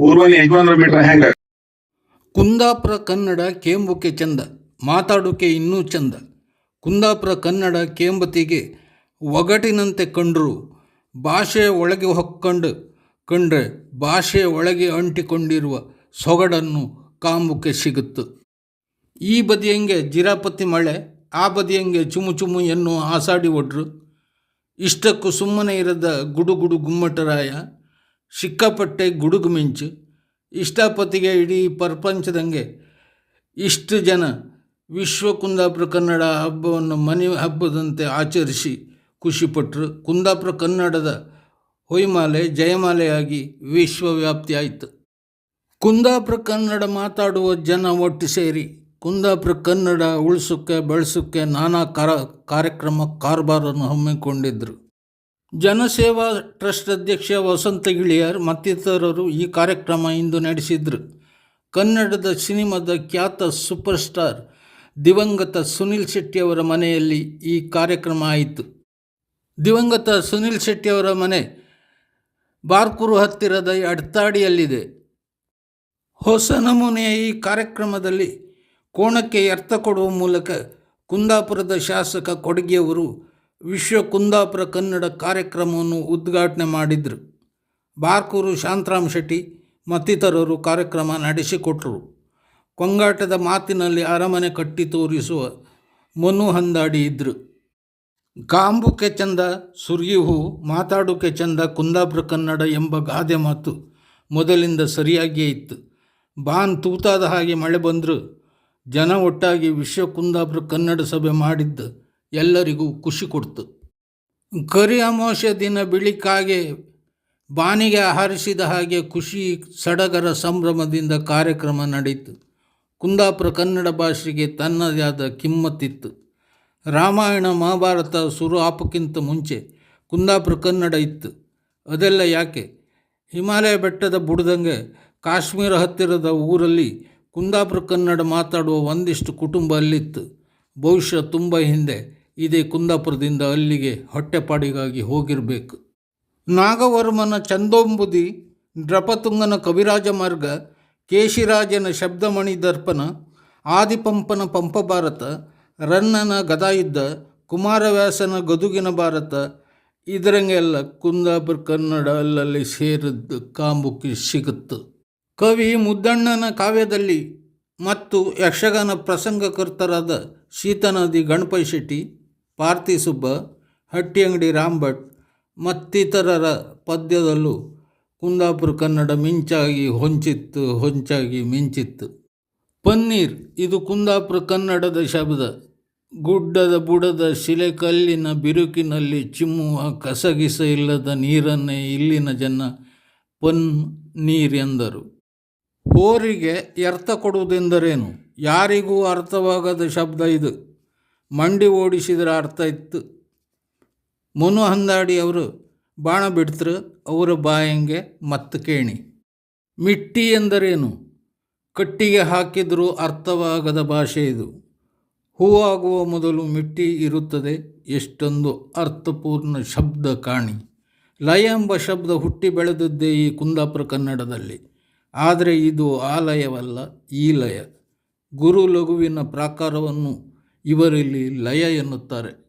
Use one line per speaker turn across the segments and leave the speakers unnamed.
ಊರ್ವನಿ ಯಜಮಾನ್ರ ಬಿಟ್ರೆ ಹೆಂಗ
ಕುಂದಾಪುರ ಕನ್ನಡ ಕೇಂಬುಕೆ ಚಂದ ಮಾತಾಡೋಕೆ ಇನ್ನೂ ಚಂದ. ಕುಂದಾಪುರ ಕನ್ನಡ ಕೇಂಬತಿಗೆ ಒಗಟಿನಂತೆ ಕಂಡರು ಭಾಷೆಯ ಒಳಗೆ ಹೊಕ್ಕೊಂಡು, ಕಂಡ್ರೆ ಭಾಷೆಯ ಒಳಗೆ ಅಂಟಿಕೊಂಡಿರುವ ಸೊಗಡನ್ನು ಕಾಂಬುಕೆ ಸಿಗುತ್ತು. ಈ ಬದಿಯಂಗೆ ಜಿರಾಪತಿ ಮಳೆ, ಆ ಬದಿಯಂಗೆ ಚುಮು ಚುಮು ಎನ್ನು ಆಸಾಡಿ ಒಡ್ರು. ಇಷ್ಟಕ್ಕೂ ಸುಮ್ಮನೆ ಇರದ ಗುಡುಗುಡು ಗುಮ್ಮಟರಾಯ ಸಿಕ್ಕಾಪಟ್ಟೆ ಗುಡುಗು ಮಿಂಚು. ಇಷ್ಟಪತಿಗೆ ಇಡೀ ಪ್ರಪಂಚದಂಗೆ ಇಷ್ಟು ಜನ ವಿಶ್ವ ಕುಂದಾಪುರ ಕನ್ನಡ ಹಬ್ಬವನ್ನು ಮನೆ ಹಬ್ಬದಂತೆ ಆಚರಿಸಿ ಖುಷಿಪಟ್ಟರು ಕುಂದಾಪುರ ಕನ್ನಡದ ಹೊಯ್ಮಾಲೆ ಜಯಮಾಲೆಯಾಗಿ ವಿಶ್ವವ್ಯಾಪ್ತಿ ಆಯಿತು ಕುಂದಾಪುರ ಕನ್ನಡ ಮಾತಾಡುವ ಜನ ಒಟ್ಟು ಸೇರಿ ಕುಂದಾಪುರ ಕನ್ನಡ ಉಳಿಸೋಕ್ಕೆ ಬೆಳೆಸೋಕ್ಕೆ ನಾನಾ ಕಾರ, ಕಾರ್ಯಕ್ರಮ, ಕಾರ್ಬಾರನ್ನು ಹಮ್ಮಿಕೊಂಡಿದ್ದರು ಜನಸೇವಾ ಟ್ರಸ್ಟ್ ಅಧ್ಯಕ್ಷ ವಸಂತ ಗಿಳಿಯರ್ ಮತ್ತಿತರರು ಈ ಕಾರ್ಯಕ್ರಮ ಇಂದು ನಡೆಸಿದರು. ಕನ್ನಡದ ಸಿನಿಮಾದ ಖ್ಯಾತ ಸೂಪರ್ ಸ್ಟಾರ್ ದಿವಂಗತ ಸುನಿಲ್ ಶೆಟ್ಟಿಯವರ ಮನೆಯಲ್ಲಿ ಈ ಕಾರ್ಯಕ್ರಮ ಆಯಿತು. ದಿವಂಗತ ಸುನಿಲ್ ಶೆಟ್ಟಿಯವರ ಮನೆ ಬಾರ್ಕೂರು ಹತ್ತಿರದ ಅಡ್ತಾಡಿಯಲ್ಲಿದೆ. ಹೊಸ ನಮೂನೆಯ ಈ ಕಾರ್ಯಕ್ರಮದಲ್ಲಿ ಕೋಣಕ್ಕೆ ಅರ್ಥ ಕೊಡುವ ಮೂಲಕ ಕುಂದಾಪುರದ ಶಾಸಕ ಕೊಡಗಿಯವರು ವಿಶ್ವ ಕುಂದಾಪುರ ಕನ್ನಡ ಕಾರ್ಯಕ್ರಮವನ್ನು ಉದ್ಘಾಟನೆ ಮಾಡಿದರು. ಬಾರ್ಕೂರು ಶಾಂತರಾಮ್ ಶೆಟ್ಟಿ ಮತ್ತಿತರರು ಕಾರ್ಯಕ್ರಮ ನಡೆಸಿಕೊಟ್ಟರು ಕೊಂಗಾಟದ ಮಾತಿನಲ್ಲಿ ಅರಮನೆ ಕಟ್ಟಿ ತೋರಿಸುವ ಮನು ಹಂದಾಡಿ ಇದ್ದರು ಕಾಂಬುಕೆ ಚಂದ ಸುರ್ಗಿ ಹೂ ಮಾತಾಡೋಕೆ ಚಂದ ಕುಂದಾಪುರ ಕನ್ನಡ ಎಂಬ ಗಾದೆ ಮಾತು ಮೊದಲಿಂದ ಸರಿಯಾಗಿಯೇ ಇತ್ತು. ಬಾನ್ ತೂತಾದ ಹಾಗೆ ಮಳೆ ಬಂದರೂ. ಜನ ಒಟ್ಟಾಗಿ ವಿಶ್ವ ಕುಂದಾಪುರ ಕನ್ನಡ ಸಭೆ ಮಾಡಿದ್ದು ಎಲ್ಲರಿಗೂ ಖುಷಿ ಕೊಡ್ತು. ಕರಿ ಅಮಾವಾಸ್ಯ ದಿನ ಬಿಳಿಕಾಗೆ ಬಾನಿಗೆ ಹಾರಿಸಿದ ಹಾಗೆ ಖುಷಿ ಸಡಗರ ಸಂಭ್ರಮದಿಂದ ಕಾರ್ಯಕ್ರಮ ನಡೆಯಿತು ಕುಂದಾಪುರ ಕನ್ನಡ ಭಾಷೆಗೆ ತನ್ನದೇ ಆದ ಕಿಮ್ಮತ್ತಿತ್ತು. ರಾಮಾಯಣ, ಮಹಾಭಾರತ ಶುರು ಆಪಕ್ಕಿಂತ ಮುಂಚೆ ಕುಂದಾಪುರ ಕನ್ನಡ ಇತ್ತು. ಅದೆಲ್ಲ ಯಾಕೆ? ಹಿಮಾಲಯ ಬೆಟ್ಟದ ಬುಡದಂಗೆ ಕಾಶ್ಮೀರ ಹತ್ತಿರದ ಊರಲ್ಲಿ ಕುಂದಾಪುರ ಕನ್ನಡ ಮಾತಾಡುವ ಒಂದಿಷ್ಟು ಕುಟುಂಬ ಅಲ್ಲಿತ್ತು. ಬಹುಶಃ ತುಂಬ ಹಿಂದೆ. ಇದೇ ಕುಂದಾಪುರದಿಂದ ಅಲ್ಲಿಗೆ ಹೊಟ್ಟೆಪಾಡಿಗಾಗಿ ಹೋಗಿರಬೇಕು. ನಾಗವರ್ಮನ ಚಂದೋಂಬುದಿ, ನೃಪತುಂಗನ ಕವಿರಾಜ ಮಾರ್ಗ ಕೇಶಿರಾಜನ ಶಬ್ದಮಣಿ ದರ್ಪಣ, ಆದಿಪಂಪನ ಪಂಪ ಭಾರತ ರನ್ನನ ಗದಾಯುದ್ಧ, ಕುಮಾರವ್ಯಾಸನ ಗದುಗಿನ ಭಾರತ ಇದರಂಗೆಲ್ಲ ಕುಂದಾಪುರ ಕನ್ನಡ ಅಲ್ಲಲ್ಲಿ ಸೇರಿದ್ದು ಕಾಂಬುಕಿ ಸಿಗುತ್ತು. ಕವಿ ಮುದ್ದಣ್ಣನ ಕಾವ್ಯದಲ್ಲಿ ಮತ್ತು ಯಕ್ಷಗಾನ ಪ್ರಸಂಗಕರ್ತರಾದ ಶೀತನದಿ ಗಣಪತಿ ಶೆಟ್ಟಿ ಪಾರ್ತಿ ಸುಬ್ಬ, ಹಟ್ಟಿಯಂಗಡಿ ರಾಮ್ಭಟ್ ಮತ್ತಿತರರ ಪದ್ಯದಲ್ಲೂ ಕುಂದಾಪುರ ಕನ್ನಡ ಮಿಂಚಾಗಿ ಹೊಂಚಿತ್ತು, ಹೊಂಚಾಗಿ ಮಿಂಚಿತ್ತು. ಪನ್ನೀರ್, ಇದು ಕುಂದಾಪುರ ಕನ್ನಡದ ಶಬ್ದ. ಗುಡ್ಡದ ಬುಡದ ಶಿಲೆಕಲ್ಲಿನ ಬಿರುಕಿನಲ್ಲಿ ಚಿಮ್ಮುವ ಕಸಗಿಸ ಇಲ್ಲದ ನೀರನ್ನೇ ಇಲ್ಲಿನ ಜನ ಪನ್ ಎಂದರು. ಹೋರಿಗೆ ಅರ್ಥ ಕೊಡುವುದೆಂದರೇನು? ಯಾರಿಗೂ ಅರ್ಥವಾಗದ ಶಬ್ದ ಇದು. ಮಂಡಿ ಓಡಿಸಿದ್ರ ಅರ್ಥ ಇತ್ತು. ಮನು ಹಂದಾಡಿ ಅವರು, ಬಾಣ ಬಿಡ್ತರು, ಅವರ ಬಾಯಂಗೆ ಮತ್ತು ಕೇಣಿ ಮಿಟ್ಟಿ ಎಂದರೇನು? ಕಟ್ಟಿಗೆ ಹಾಕಿದರೂ ಅರ್ಥವಾಗದ ಭಾಷೆ ಇದು. ಹೂವಾಗುವ ಮೊದಲು ಮಿಟ್ಟಿ ಇರುತ್ತದೆ, ಎಷ್ಟೊಂದು ಅರ್ಥಪೂರ್ಣ ಶಬ್ದ ಕಾಣಿ. ಲಯ ಎಂಬ ಶಬ್ದ ಹುಟ್ಟಿ ಬೆಳೆದದ್ದೇ ಈ ಕುಂದಾಪುರ ಕನ್ನಡದಲ್ಲಿ. ಆದರೆ ಇದು ಆ ಲಯವಲ್ಲ ಈ ಲಯ. ಗುರು ಲಘುವಿನ ಪ್ರಾಕಾರವನ್ನು ಇವರಲ್ಲಿ ಲಯ ಎನ್ನುತ್ತಾರೆ.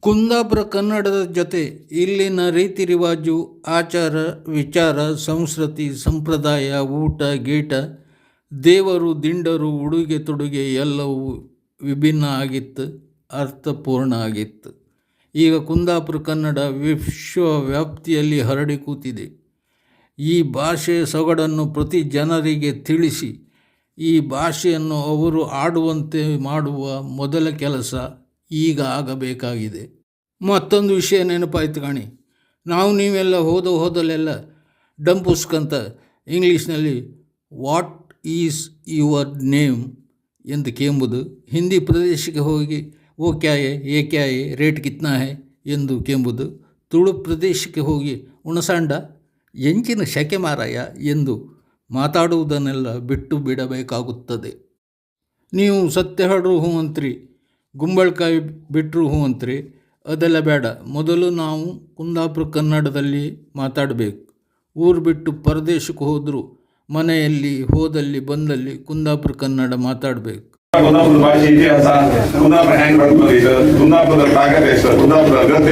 ಕುಂದಾಪುರ ಕನ್ನಡದ ಜೊತೆ ಇಲ್ಲಿನ ರೀತಿ ರಿವಾಜು, ಆಚಾರ, ವಿಚಾರ, ಸಂಸ್ಕೃತಿ, ಸಂಪ್ರದಾಯ, ಊಟ, ಗೀಟ, ದೇವರು, ದಿಂಡರು, ಉಡುಗೆ ತೊಡುಗೆ ಎಲ್ಲವೂ ವಿಭಿನ್ನ ಆಗಿತ್ತು, ಅರ್ಥಪೂರ್ಣ ಆಗಿತ್ತು. ಈಗ ಕುಂದಾಪುರ ಕನ್ನಡ ವಿಶ್ವ ವ್ಯಾಪ್ತಿಯಲ್ಲಿ ಹರಡಿ ಕೂತಿದೆ. ಈ ಭಾಷೆಯ ಸೊಗಡನ್ನು ಪ್ರತಿ ಜನರಿಗೆ ತಿಳಿಸಿ ಈ ಭಾಷೆಯನ್ನು ಅವರು ಆಡುವಂತೆ ಮಾಡುವ ಮೊದಲ ಕೆಲಸ ಈಗ ಆಗಬೇಕಾಗಿದೆ. ಮತ್ತೊಂದು ವಿಷಯ ನೆನಪಾಯ್ತು ಕಾಣಿ. ನಾವು ನೀವೆಲ್ಲ ಹೋದ ಹೋದಲ್ಲೆಲ್ಲ ಡಂಪುಸ್ಕಂತ ಇಂಗ್ಲೀಷ್ನಲ್ಲಿ ವಾಟ್ ಈಸ್ ಯುವರ್ ನೇಮ್ ಎಂದು ಕೇಂಬುದು ಹಿಂದಿ ಪ್ರದೇಶಕ್ಕೆ ಹೋಗಿ ಓ ಕ್ಯಾಯೆ ಏ ಕ್ಯಾಯೆ ರೇಟ್ ಕಿತ್ನಾ ಹೇ ಎಂದು ಕೇಂಬುದು ತುಳು ಪ್ರದೇಶಕ್ಕೆ ಹೋಗಿ ಉಣಸಾಂಡ, ಎಂಚಿನ ಶಕೆ ಮಾರಾಯ ಎಂದು ಮಾತಾಡುವುದನ್ನೆಲ್ಲ ಬಿಟ್ಟು ಬಿಡಬೇಕಾಗುತ್ತದೆ. ನೀವು ಸತ್ಯ ಹಾಡ್ರು ಹೂ ಅಂತ್ರಿ ಗುಂಬಳಕಾಯಿ ಬಿಟ್ಟರು ಹೂ ಅಂತ್ರಿ, ಅದೆಲ್ಲ ಬೇಡ. ಮೊದಲು ನಾವು ಕುಂದಾಪುರ ಕನ್ನಡದಲ್ಲಿ ಮಾತಾಡಬೇಕು. ಊರು ಬಿಟ್ಟು ಪರದೇಶಕ್ಕೆ ಹೋದರೂ, ಮನೆಯಲ್ಲಿ, ಹೋದಲ್ಲಿ, ಬಂದಲ್ಲಿ ಕುಂದಾಪುರ ಕನ್ನಡ ಮಾತಾಡಬೇಕು.
ಭಾಷೆ ಇತಿಹಾಸ ಕುಂದಾಪುರ ಹೆಂಗೆ ಕುಂದಾಪುರದ ತಾಕತ್ ಕುಂದಾಪುರದ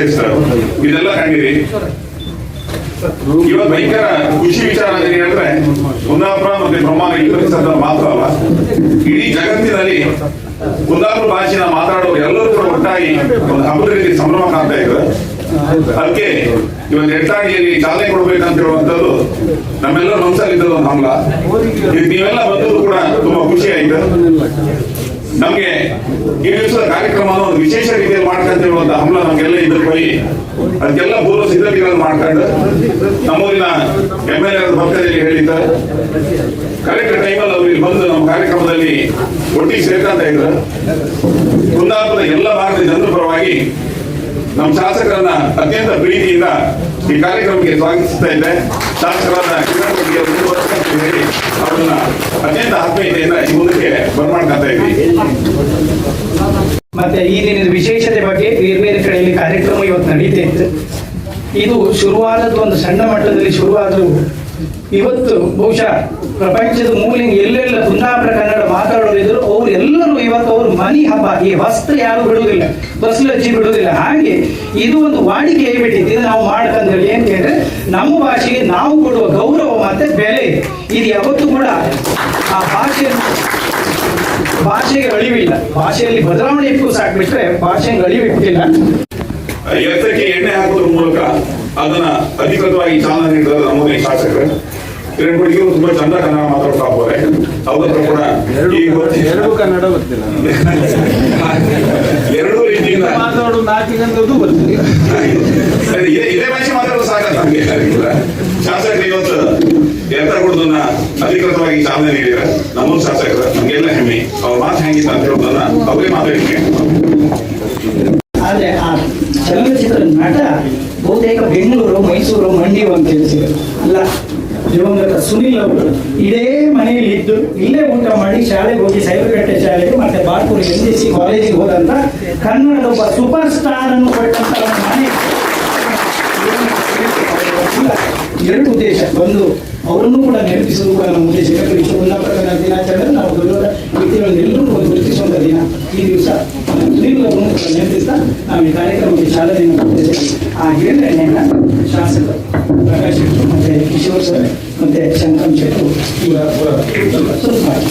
ಇದೆಲ್ಲ ಕಂಡಿರಿ ಇವತ್ತು ಭಯಂಕರ ಖುಷಿ ವಿಚಾರ ಅಂದ್ರೆ ಕುಂದಾಪುರ ಮತ್ತೆ ಬ್ರಹ್ಮಾಂಡ ಇಬ್ಬರು ಸಹ ಮಾತ್ರ ಅಲ್ಲ. ಇಡೀ ಜಗತ್ತಿನಲ್ಲಿ ಕುಂದಾಪುರ ಭಾಷೆನ ಮಾತಾಡೋರು ಎಲ್ಲರೂ ಕೂಡ ಒಟ್ಟಾಗಿ ಒಂದು ಹಬ್ಬದ ರೀತಿ ಸಂಭ್ರಮ ಕಾಣ್ತಾ ಇದ್ರು ಅದಕ್ಕೆ ಇವತ್ತು ಎಟ್ಟಾಡಿಯಲ್ಲಿ ಚಾಲನೆ ಕೊಡ್ಬೇಕಂತ ಹೇಳುವಂತದ್ದು ನಮ್ಮೆಲ್ಲರ ಮನಸ್ಸಲ್ಲಿದ್ದ ಒಂದು ಹಂಬಲ ನೀವೆಲ್ಲ ಬಂದದ್ದು ಕೂಡ ತುಂಬಾ ಖುಷಿ ಆಯ್ತು. ನಮ್ಗೆ ಈ ಕಾರ್ಯಕ್ರಮವನ್ನು ಒಂದು ವಿಶೇಷ ರೀತಿಯಲ್ಲಿ ಮಾಡ್ಕೊಂತ ಹೇಳುವಂತ ಹಂಬಲ ನಮಗೆಲ್ಲ ಇದ್ರ ಕೊಡಿ ಅದಕ್ಕೆಲ್ಲ ಪೂರ್ವ ಸಿದ್ಧತೆಗಳನ್ನು ಮಾಡ್ಕೊಂಡು ನಮ್ಮೂರಿನ ಎಂ ಎಲ್ ಎ ಭಕ್ತದಲ್ಲಿ ಹೇಳಿದ್ದಾರೆ. ಕರೆಕ್ಟ್ ಟೈಮಲ್ಲಿ ಅವರು ಇಲ್ಲಿ ಬಂದು ನಮ್ಮ ಕಾರ್ಯಕ್ರಮದಲ್ಲಿ ಒಟ್ಟಿಗೆ ಸೇರ್ಕೊಂತ ಇದ್ರು ಕುಂದಾಪುರದ ಎಲ್ಲ ಭಾಗದ ಜನರ ಪರವಾಗಿ ನಮ್ಮ ಶಾಸಕರನ್ನ ಅತ್ಯಂತ ಪ್ರೀತಿಯಿಂದ ಈ ಕಾರ್ಯಕ್ರಮಕ್ಕೆ ಸ್ವಾಗತಿಸ್ತಾ ಇದ್ದೆ. ಶಾಸಕರನ್ನ ಹೇಳಿ ಅವರನ್ನ ಅತ್ಯಂತ ಆತ್ಮೀಯತೆಯಿಂದ ಈ ಮುಂದಕ್ಕೆ ಬರ್ಮಾಡ್ಕೊಂತ
ಮತ್ತೆ ಈ ದಿನದ ವಿಶೇಷತೆ ಬಗ್ಗೆ ಬೇರೆ ಬೇರೆ ಕಡೆಯಲ್ಲಿ ಕಾರ್ಯಕ್ರಮ ಇವತ್ತು ನಡೀತಾ ಇತ್ತು. ಇದು ಶುರುವಾದದ್ದು ಒಂದು ಸಣ್ಣ ಮಟ್ಟದಲ್ಲಿ ಶುರುವಾದರೂ ಇವತ್ತು ಬಹುಶಃ ಪ್ರಪಂಚದ ಮೂಲೆ ಎಲ್ಲೆಲ್ಲ ಕುಂದಾಪುರ ಕನ್ನಡ ಮಾತಾಡೋರಿದ್ರು ಅವ್ರು ಎಲ್ಲರೂ ಇವತ್ತು ಅವರು ಮನಿ ಹಬ್ಬ, ಈ ವಸ್ತ್ರ ಯಾರು ಬಿಡುವುದಿಲ್ಲ ಬಸ್ಲಜ್ಜಿ ಬಿಡುವುದಿಲ್ಲ. ಹಾಗೆ ಇದು ಒಂದು ವಾಡಿಕೆ ಹೇಳ್ಬಿಟ್ಟಿದ್ದು ಇದು ನಾವು ಮಾಡ್ಕಂದ್ರೆ ಏನ್ ಕೇಳಿದ್ರೆ ನಮ್ಮ ಭಾಷೆಗೆ ನಾವು ಕೊಡುವ ಗೌರವ ಮತ್ತೆ ಬೆಲೆ. ಇದು ಯಾವತ್ತೂ ಕೂಡ ಆ ಭಾಷೆ ಭಾಷೆಗೆ ಅಳಿವಿಲ್ಲ. ಭಾಷೆಯಲ್ಲಿ ಬದಲಾವಣೆ ಇಟ್ಟು ಸಾಕ್ಬಿಟ್ರೆ ಭಾಷೆಗೆ ಅಳಿವಿಟ್ಟಿಲ್ಲ
ಎತ್ತಕ್ಕೆ ಎಣ್ಣೆ ಹಾಕೋದ್ರ ಮೂಲಕ ಅದನ್ನ ಅಧಿಕೃತವಾಗಿ ಚಾಲನೆ ನೀಡಿದ ನಮ್ಮೂರಿನ ಶಾಸಕರು. ಕಿರಣ್ ಕೊಡ್ಗಿ ತುಂಬಾ ಚಂದ ಕನ್ನಡ ಮಾತಾಡ್ತಾ ಹೋಗ್ತಾರೆ ಅವ್ರ ಕೂಡ ಈಗ
ಎರಡು ಕನ್ನಡ ಗೊತ್ತಿಲ್ಲ.
ಎರಡೂ ರೀತಿಯಿಂದ.
ಮಾತಾಡೋ ನಾಲ್ಕಿಗಂತದ್ದು ಗೊತ್ತಿಲ್ಲ.
ಇದೇ ಇದೇ ಭಾಷೆ ಮಾತಾಡೋದು ಸಾಕಲ್ಲ. ನಮ್ಗೆ. ಶಾಸಕರು ಇವತ್ತು ಎತ್ತರ ಕೊಡೋದನ್ನ ಅಧಿಕೃತವಾಗಿ ಚಾಲನೆ ನೀಡಿದ್ರೆ ನಮ್ಮೂರು ಶಾಸಕರು ನಮ್ಗೆಲ್ಲ ಹೆಮ್ಮೆ. ಅವ್ರ ಮಾತು ಹೆಂಗಿತ್ತು ಅಂತ ಹೇಳೋದನ್ನ ಅವರೇ ಮಾತಾಡಿದ್ವಿ.
ಆದ್ರೆ ಆ ಚಲನಚಿತ್ರ ನಟ ಬಹುತೇಕ ಬೆಂಗಳೂರು ಮೈಸೂರು ಮಂಡಿ ಅಂತ ತಿಳಿಸಿದ್ರು ಅಲ್ಲ ದಿವಂಗತ ಸುನಿಲ್ ಅವರು ಇದೇ ಮನೆಯಲ್ಲಿ ಇದ್ದು ಇಲ್ಲೇ ಊಟ ಮಾಡಿ ಶಾಲೆಗೆ ಹೋಗಿ ಸೈಬರ್ಕಟ್ಟೆ ಶಾಲೆಗೆ ಮತ್ತೆ ಬಾರ್ಪುರ್ ಎನ್ ಜಿ ಸಿ ಕಾಲೇಜಿಗೆ ಹೋದಂತ ಕನ್ನಡದ ಒಬ್ಬ ಸೂಪರ್ ಸ್ಟಾರ್ ಅನ್ನು ಕೊಟ್ಟಂತ ಮನೆ. ಎರಡು ಉದ್ದೇಶ. ಒಂದು, ಅವರನ್ನು ಕೂಡ ನೆನಪಿಸುವುದು ಕೂಡ ನಮ್ಮ ಉದ್ದೇಶ. ಇಷ್ಟು ವಿಶ್ವ ದಿನಾಚರಣೆ ನಾವು ವ್ಯಕ್ತಿಗಳನ್ನು ಒಂದು ಗುರುತಿಸುವಂತ ದಿನ. ಈ ದಿವಸ ಸುನೀಲ್ ಅವರನ್ನು ಕೂಡ ನೆನಪಿಸ್ತಾ ನಾವು ಈ ಕಾರ್ಯಕ್ರಮಕ್ಕೆ ಚಾಲನೆಯನ್ನು ಕೊಟ್ಟಿದ್ದೇವೆ ಆ ಹಿರಿಯಣ್ಣನ ಶಾಸಕರು ಪ್ರಕಾಶ್ ಶೆಟ್ರು ಮತ್ತೆ ಕಿಶೋರ್ ಸರ್ ಮತ್ತೆ ಶಂಕರ್ ಶೆಟ್ರು ಇವರ ಸ್ವಲ್ಪ ಮಾಡಿ.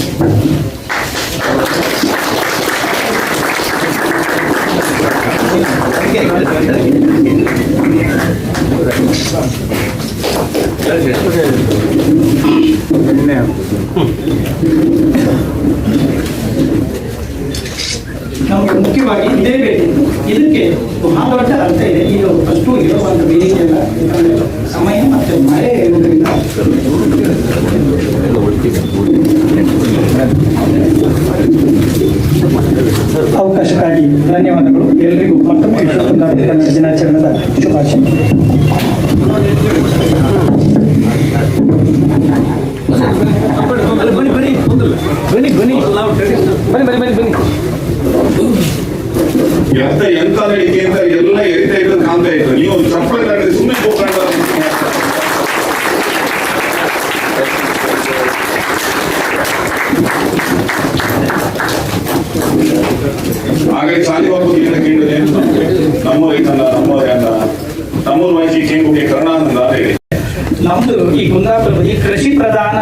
ನಮಗೆ ಮುಖ್ಯವಾಗಿ ಇದೇ ಭೇಟಿ ಇದಕ್ಕೆ ಬಹಳ ದೊಡ್ಡ ಅರ್ಥ ಇದೆ. ಇದು ಫಸ್ಟು ಇರೋ ಒಂದು ಬೇಡಿಕೆ ಎಲ್ಲ ಯಾಕಂದರೆ ಸಮಯ ಮತ್ತು ಮಳೆ ಇರುವುದರಿಂದ ಅವಕಾಶಕ್ಕಾಗಿ ಧನ್ಯವಾದಗಳು. ಎಲ್ಲರಿಗೂ ಮತ್ತೊಮ್ಮೆ ಕನ್ನಡ ದಿನಾಚರಣೆದ ಶುಭಾಶಯ.
ಬನ್ನಿ ಬನ್ನಿ. ಬನ್ನಿ ಬನ್ನಿ. ಬನ್ನಿ ಬನ್ನಿ ಬನ್ನಿ.
ಎಂತ ಎಂತ ನಡಿಕೆ ಅಂತ ಎಲ್ಲ ಎರಿತಾ ಇರೋದು ಕಾಣ್ತಾ ಇತ್ತು ನೀವು ಒಂದು ಚಪ್ಪಲಿ ತಡೆದು ಸುಮ್ಮನೆ ಕೂತ್ಕೊಂಡು ಹಾಗಾಗಿ ಶಾಲಿಬಾಬು ಇಲ್ಲ ಕೇಳಿದ್ರೆ ನಮ್ಮ ಇದ್ದಲ್ಲ ನಮ್ಮವರೇ ಅಂತ ತಮ್ಮೂರ್ ವಯಸ್ಸಿ ಕೇಂಗುಗೆ ಕರುಣಾನಂದ ಹೇಳಿ
ನಮ್ದು ಈ ಕುಂದಾಪುರ ಈ ಕೃಷಿ ಪ್ರಧಾನ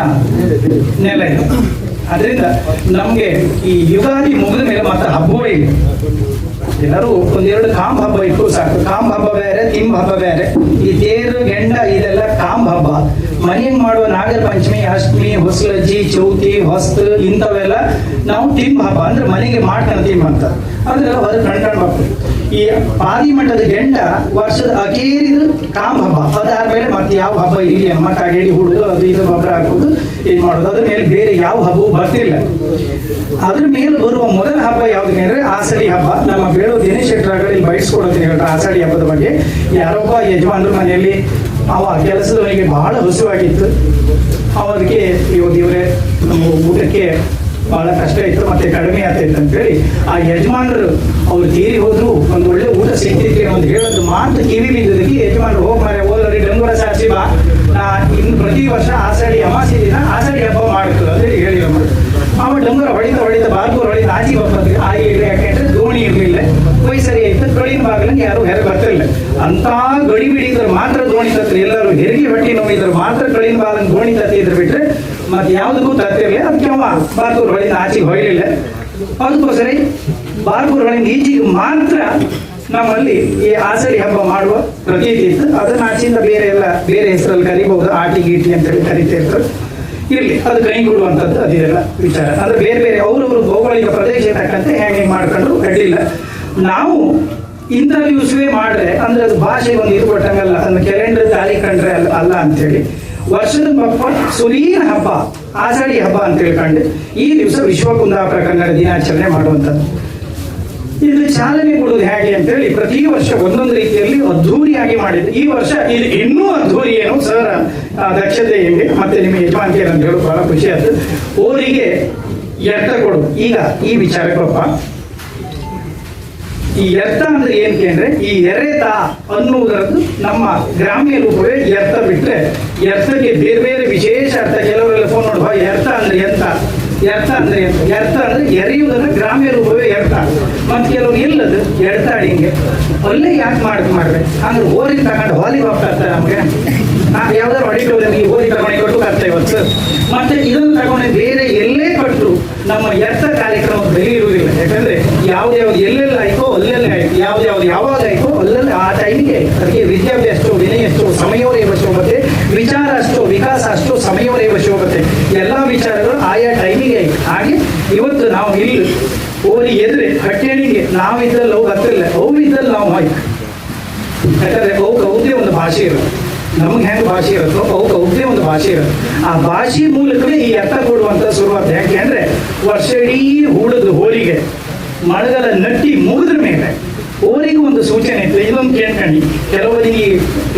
ನೆಲ ಇದು. ಅದರಿಂದ ನಮಗೆ ಈ ಯುಗಾದಿ ಮುಗಿದ ಮೇಲೆ ಮಾತ್ರ ಹಬ್ಬವೇ ಎಲ್ಲರೂ ಒಂದೆರಡು ಕಾಂಬ ಹಬ್ಬ ಇಟ್ಟು ಸಾಕು. ಕಾಂಬ ಹಬ್ಬ ಬೇರೆ, ತಿಮ್ ಹಬ್ಬ ಬೇರೆ. ಈ ತೇರು, ಗೆಂಡ, ಇದೆಲ್ಲ ಕಾಂಬ ಹಬ್ಬ. ಮನೆಗೆ ಮಾಡುವ ನಾಗರ ಪಂಚಮಿ ಅಷ್ಟಮಿ ಹೊಸಲಜ್ಜಿ ಚೌತಿ, ಹೊಸ್ತು, ಇಂಥವೆಲ್ಲ ನಾವು ತಿಂಬ ಹಬ್ಬ. ಅಂದ್ರೆ ಮನೆಗೆ ಮಾಡ್ಕೊಂಡು ತಿಂಬ ಅಂತ. ಅಂದ್ರೆ ಹೊರಗೆ ಕಂಡ್ಕೊಂಡು ಈ ಪಾದಿ ಮಠದ ಗೆಂಡ ವರ್ಷದ ಅಕೇರಿದು ಕಾಮ್ ಹಬ್ಬ. ಅದಾದ್ಮೇಲೆ ಮತ್ತೆ ಯಾವ ಹಬ್ಬ ಇಲ್ಲಿ ಅಮ್ಮ ಕಾಗೇಡಿ ಹುಡುದು ಅದು ಇದು ಗೊಬ್ಬರ ಹಾಕುದು ಇದು ಮಾಡೋದು. ಅದ್ರ ಮೇಲೆ ಬೇರೆ ಯಾವ ಹಬ್ಬವೂ ಬರ್ತಿಲ್ಲ. ಅದ್ರ ಮೇಲೆ ಬರುವ ಮೊದಲ ಹಬ್ಬ ಯಾವ್ದು ಅಂದ್ರೆ ಆಸಡಿ ಹಬ್ಬ. ನಮ್ಮ ಬೇಳೋ ದಿನೇಶ್ ಶೆಟ್ಟರಾಗಲಿ ಬಯಸ್ಕೊಡೋದು ಹೇಳ್ರಿ ಆಸಡಿ ಹಬ್ಬದ ಬಗ್ಗೆ ಯಾರೊಬ್ಬ ಯಜಮಾನ್ರ ಮನೆಯಲ್ಲಿ ಅವ ಕೆಲಸದವನಿಗೆ ಬಹಳ ಹಸುವಾಗಿತ್ತು ಅವರಿಗೆ ಇವತ್ತು ಇವರೇ ನಮ್ಮ ಊಟಕ್ಕೆ ಬಹಳ ಕಷ್ಟ ಇತ್ತು ಮತ್ತೆ ಕಡಿಮೆ ಆಗ್ತೈತೆ ಅಂತೇಳಿ ಆ ಯಜಮಾನರು ಅವ್ರು ತೀರಿ ಹೋದ್ರು. ಒಂದು ಒಳ್ಳೆ ಊಟ ಸಿಕ್ತಿದ್ರೆ ಒಂದು ಹೇಳೋದು ಮಾತು ಕಿವಿ ಬಿದ್ದದಕ್ಕೆ ಯಜಮಾನರು, ಹೋಗ್ ಮಾರೆ ಹೋದ್ರಿ ಡಂಗುರ ಸಾರಿಸಿ ಬಾ. ನಾ ಇನ್ನು ಪ್ರತಿ ವರ್ಷ ಆಸಡಿ ಅಮಾಸಿ ದಿನ ಆಸಡಿ ಹಬ್ಬ ಮಾಡ್ತು ಅಂತೇಳಿ ಹೇಳಿ ಅವ ಡಂಗುರ ಹೊಡಿತ ಹೊಡಿತ ಬಾರ್ಗೂರ್ ಹೊಡಿತ ಆಚಿ ಬರ್ತದೆ ಆಗಿ ಯಾಕೆಂದ್ರೆ ದೋಣಿ ಇರಲಿಲ್ಲ ಕೊಯ್ ಸರಿ ಆಯ್ತು. ಕಡಿನ ಬಾಗಿಲಂಗೆ ಯಾರು ಹೆರ ಬರ್ತಿಲ್ಲ ಅಂತ ಗಡಿ ಬಿಡಿದ್ರೆ ಮಾತ್ರ ದೋಣಿ ತತ್ರಿ. ಎಲ್ಲರೂ ಹೆರಿಗೆ ಹೊಟ್ಟಿ ನೋವಿದ್ರೆ ಮಾತ್ರ ಕಡಿನ ಬಾಗಿಲಂಗೆ ದೋಣಿ ತತ್ತಿದ್ರೆ ಬಿಟ್ರೆ ಮತ್ತೆ ಯಾವುದಕ್ಕೂ ತತ್ತಿರ್ಲಿ ಅದಕ್ಕೆ ಅವ ಬಾರ್ಗೂರ್ ಹೊಳಿದ ಆಚೆಗೆ ಹೊಯ್ಲಿಲ್ಲ ಅದಕ್ಕೋಸ್ಕರ ಬಾರ್ಗೂರ್ ಹೊಳಿದ ಈಚೆಗೆ ಮಾತ್ರ ನಮ್ಮಲ್ಲಿ ಈ ಆಸರಿ ಹಬ್ಬ ಮಾಡುವ ಪ್ರತೀತಿ ಇತ್ತು. ಅದನ್ನ ಆಚೆಯಿಂದ ಬೇರೆ ಎಲ್ಲ, ಬೇರೆ ಹೆಸರಲ್ಲಿ ಕರಿಬಹುದು. ಆಟಿ, ಗೀಟಿ ಅಂತೇಳಿ ಕರಿತಾ ಕರಿತಿರ್ತಾರೆ ಇರ್ಲಿ. ಅದು ಕೈಗೂಡುವಂಥದ್ದು ಅದಿದೆಲ್ಲ ವಿಚಾರ. ಅಂದ್ರೆ ಬೇರೆ ಬೇರೆ ಅವರವರು ಭೌಗೋಳಿಕ ಪ್ರದೇಶ ತಕ್ಕಂತೆ ಹೆಂಗೆ ಮಾಡ್ಕೊಂಡ್ರು ಅಡ್ಡಿಲ್ಲ ನಾವು ಇಂಟರ್ವ್ಯೂಸ್ವೇ ಮಾಡ್ರೆ, ಅಂದ್ರೆ ಅದು ಭಾಷೆಗೆ ಒಂದು ಇದು ಕೊಟ್ಟಂಗಲ್ಲ ಅದನ್ನ ಕ್ಯಾಲೆಂಡರ್ ತಾಳಿ ಕಂಡ್ರೆ ಅಲ್ಲ ಅಲ್ಲ ಅಂತೇಳಿ. ವರ್ಷದ ಹಬ್ಬ ಸುಲೀನ ಹಬ್ಬ, ಆಷಾಢಿ ಹಬ್ಬ ಅಂತ ಹೇಳ್ಕೊಂಡು ಈ ದಿವಸ ವಿಶ್ವ ಕುಂದಾಪುರ ಕನ್ನಡ ದಿನಾಚರಣೆ ಮಾಡುವಂಥದ್ದು. ಇದು ಚಾಲನೆ ಕೊಡೋದು ಹೇಗೆ ಅಂತೇಳಿ ಪ್ರತಿ ವರ್ಷ ಒಂದೊಂದು ರೀತಿಯಲ್ಲಿ ಅದ್ಧೂರಿಯಾಗಿ ಮಾಡಿದ್ರು. ಈ ವರ್ಷ ಇದು ಇನ್ನೂ ಅದ್ಧೂರಿ ಏನು? ಸರ್ ಆ, ದಕ್ಷತೆ ಏನಿದೆ ಮತ್ತೆ ನಿಮ್ಮ ಯಜಮಾನಿಕೆ ಅಂತ ಹೇಳಿ ಬಹಳ ಖುಷಿ ಆಯ್ತು. ಅವರಿಗೆ ಎರ್ಥ ಕೊಡು. ಈಗ ಈ ವಿಚಾರಕ್ಕಪ್ಪ ಈ ಎರ್ಥ ಅಂದ್ರೆ ಏನ್ ಕೇಂದ್ರೆ ಈ ಎರೆತ ಅನ್ನುವುದರದ್ದು ನಮ್ಮ ಗ್ರಾಮೀಣ ರೂಪವೇ ಎರ್ಥ ಬಿಟ್ರೆ ಎರ್ಥಕ್ಕೆ ಬೇರೆ ಬೇರೆ ವಿಶೇಷ ಅರ್ಥ. ಕೆಲವರೆಲ್ಲ ಫೋನ್ ನೋಡುವ ಎರ್ಥ ಅಂದ್ರೆ ಎಂತ? ಎರ್ತ ಅಂದ್ರೆ ಎರ್ಥ ಅಂದ್ರೆ ಎರೆಯುವುದನ್ನ ಗ್ರಾಮ್ಯ ರೂಪವೇ ಎರ್ತ ಮತ್ತೆ ಕೆಲವರು ಇಲ್ಲದು ಹಿಂಗೆ. ಅಲ್ಲೇ ಯಾಕೆ ಮಾಡಕ್ ಮಾಡ್ಬೇಕು ಅಂದ್ರೆ ಹೋರಿ ತಗೊಂಡು ಹೋಲಿ ಹೋಗ್ತಾ ನಮ್ಗೆ. ನಾವು ಯಾವ್ದಾದ್ರು ಹೊಡಿಕೊಳ್ಳಿ ಈ ಹೋರಿ ತಗೊಂಡು ಕೊಟ್ಟು ಕರ್ತಾ ಇವತ್ತು. ಮತ್ತೆ ಇದನ್ನು ತಗೊಂಡು ಬೇರೆ ಎಲ್ಲೇ ಕೊಟ್ಟರು ನಮ್ಮ ಎರ್ಥ ಕಾರ್ಯಕ್ರಮ ಬೆಲೆ ಇರುವುದಿಲ್ಲ ಯಾಕಂದ್ರೆ ಯಾವ್ದು ಯಾವ್ದು ಎಲ್ಲೆಲ್ಲ ಆಯ್ತೋ ಅಲ್ಲೆಲ್ಲ ಆಯ್ತು. ಯಾವ್ದು ಯಾವ್ದು ಯಾವಾಗ ಆಯ್ತೋ ಅಲ್ಲೆಲ್ಲ ಆ ಟೈಮಿಗೆ ಅದಕ್ಕೆ ವಿದ್ಯಾಭ್ಯಾಸ ವಿನಯ ಅಷ್ಟು ಸಮಯವರೇವ ಶೋಭತೆ ವಿಚಾರ ಅಷ್ಟು, ವಿಕಾಸ ಅಷ್ಟು ಸಮಯವರೇವ ಶೋಭತೆ ಎಲ್ಲ ವಿಚಾರಗಳು ಆಯಾ ಹಾಗೆ ಇವತ್ತು ನಾವು ಇಲ್ಲಿ ಓರಿ ಎದುರೆ ಹಟ್ಟೆಣಿಗೆ ನಾವು ಅವ್ರು ಅವು ಹತ್ತಿರಲ್ಲ ಅವು ಇದ್ದಲ್ಲಿ ನಾವು ಆಯ್ತು ಯಾಕಂದ್ರೆ ಅವು ಕೌದೇ ಒಂದು ಭಾಷೆ ಇರುತ್ತೆ. ನಮ್ಗೆ ಹೆಂಗ್ ಭಾಷೆ ಇರುತ್ತೋ ಅವು ಕೌದೇ ಒಂದು ಭಾಷೆ ಇರುತ್ತೆ. ಆ ಭಾಷೆ ಮೂಲಕವೇ ಈ ಅರ್ಥ ಕೊಡುವಂತ ಶುರುವಾತ. ಯಾಕೆ ಅಂದ್ರೆ ವರ್ಷ ಇಡೀ ಹೂಡದ ಹೋರಿಗೆ, ಮಳೆಗಾಲ ನಟ್ಟಿ ಮುಗಿದ್ರ ಮೇಲೆ ಓರಿಗೂ ಒಂದು ಸೂಚನೆ ಇತ್ತು. ಇದೊಂದು ಕೇಳ್ಕೊಂಡು ಕೆಲವರಿಗೆ